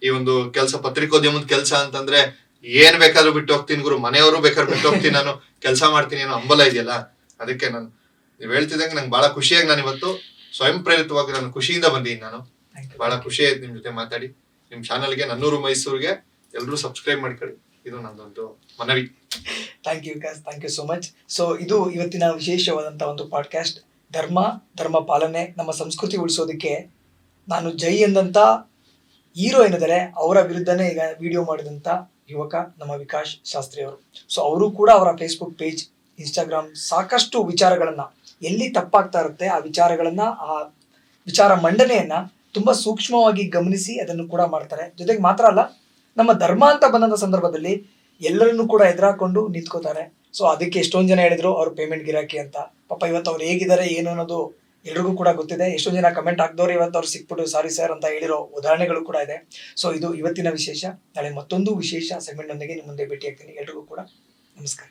ಈ ಒಂದು ಕೆಲಸ ಪತ್ರಿಕೋದ್ಯಮದ ಕೆಲಸ ಅಂತಂದ್ರೆ ಏನ್ ಬೇಕಾದ್ರೂ ಬಿಟ್ಟು ಹೋಗ್ತೀನಿ ಗುರು. ಮನೆಯವರು ಬೇಕಾದ್ರೂ ಬಿಟ್ಟು ಹೋಗ್ತೀನಿ ನಾನು. ಕೆಲಸ ಮಾಡ್ತೀನಿ ಅನ್ನೋ ಹಂಬಲ ಇದೆಯಲ್ಲ? ಅದಕ್ಕೆ ನಾನು ನೀವ್ ಹೇಳ್ತಿದ್ದಂಗೆ ನಂಗೆ ಬಹಳ ಖುಷಿಯಾಗಿ ನಾನು ಇವತ್ತು ಸ್ವಯಂ ಪ್ರೇರಿತವಾಗಿ ನಾನು ಖುಷಿಯಿಂದ ಬಂದಿದ್ದೀನಿ ನಾನು. ಬಹಳ ಖುಷಿ ಆಯ್ತು ನಿಮ್ ಜೊತೆ ಮಾತಾಡಿ. ನಿಮ್ ಚಾನಲ್ಗೆ ನನ್ನೂರು ಮೈಸೂರಿಗೆ ಎಲ್ಲರೂ ಸಬ್ಸ್ಕ್ರೈಬ್ ಮಾಡ್ಕೊಳ್ಳಿ. ಇದು ನಂದೊಂದು ಮನವಿ. Thank you Vikas thank you so much so ಇದು ಇವತ್ತಿನ ವಿಶೇಷವಾದಂಥ ಒಂದು ಪಾಡ್ಕಾಸ್ಟ್ ಧರ್ಮ ಧರ್ಮ ಪಾಲನೆ ನಮ್ಮ ಸಂಸ್ಕೃತಿ ಉಳಿಸೋದಕ್ಕೆ ನಾನು ಜೈ ಎಂದಂತ ಹೀರೋ ಏನಿದ್ದಾರೆ ಅವರ ವಿರುದ್ಧನೇ ಈಗ ವಿಡಿಯೋ ಮಾಡಿದಂಥ ಯುವಕ ನಮ್ಮ ವಿಕಾಶ್ ಶಾಸ್ತ್ರಿ ಅವರು. ಸೊ ಅವರು ಕೂಡ ಅವರ ಫೇಸ್ಬುಕ್ ಪೇಜ್ ಇನ್ಸ್ಟಾಗ್ರಾಮ್ ಸಾಕಷ್ಟು ವಿಚಾರಗಳನ್ನ ಎಲ್ಲಿ ತಪ್ಪಾಗ್ತಾ ಇರುತ್ತೆ ಆ ವಿಚಾರಗಳನ್ನ, ಆ ವಿಚಾರ ಮಂಡನೆಯನ್ನ ತುಂಬಾ ಸೂಕ್ಷ್ಮವಾಗಿ ಗಮನಿಸಿ ಅದನ್ನು ಕೂಡ ಮಾಡ್ತಾರೆ. ಜೊತೆಗೆ ಮಾತ್ರ ಅಲ್ಲ, ನಮ್ಮ ಧರ್ಮ ಅಂತ ಬಂದಂತ ಸಂದರ್ಭದಲ್ಲಿ ಎಲ್ಲರನ್ನೂ ಕೂಡ ಎದುರಾಕೊಂಡು ನಿಂತ್ಕೋತಾರೆ. ಸೊ ಅದಕ್ಕೆ ಎಷ್ಟೊಂದು ಜನ ಹೇಳಿದ್ರು, ಅವ್ರ ಪೇಮೆಂಟ್ ಗಿರಾಕಿ ಅಂತ. ಪಾಪ ಇವತ್ತು ಅವ್ರು ಹೇಗಿದ್ದಾರೆ, ಏನು ಅನ್ನೋದು ಎಲ್ರಿಗೂ ಕೂಡ ಗೊತ್ತಿದೆ. ಎಷ್ಟೊಂದು ಜನ ಕಮೆಂಟ್ ಹಾಕ್ದವ್ರು ಇವತ್ತು ಅವ್ರು ಸಿಕ್ಬಿಟ್ಟು, ಸಾರಿ ಸರ್ ಅಂತ ಹೇಳಿರೋ ಉದಾಹರಣೆಗಳು ಕೂಡ ಇದೆ. ಸೊ ಇದು ಇವತ್ತಿನ ವಿಶೇಷ. ನಾಳೆ ಮತ್ತೊಂದು ವಿಶೇಷ ಸೆಗ್ಮೆಂಟ್ ಒಂದಿಗೆ ನಿಮ್ಮ ಮುಂದೆ ಭೇಟಿ ಆಗ್ತೀನಿ ಎಲ್ರಿಗೂ ಕೂಡ ನಮಸ್ಕಾರ.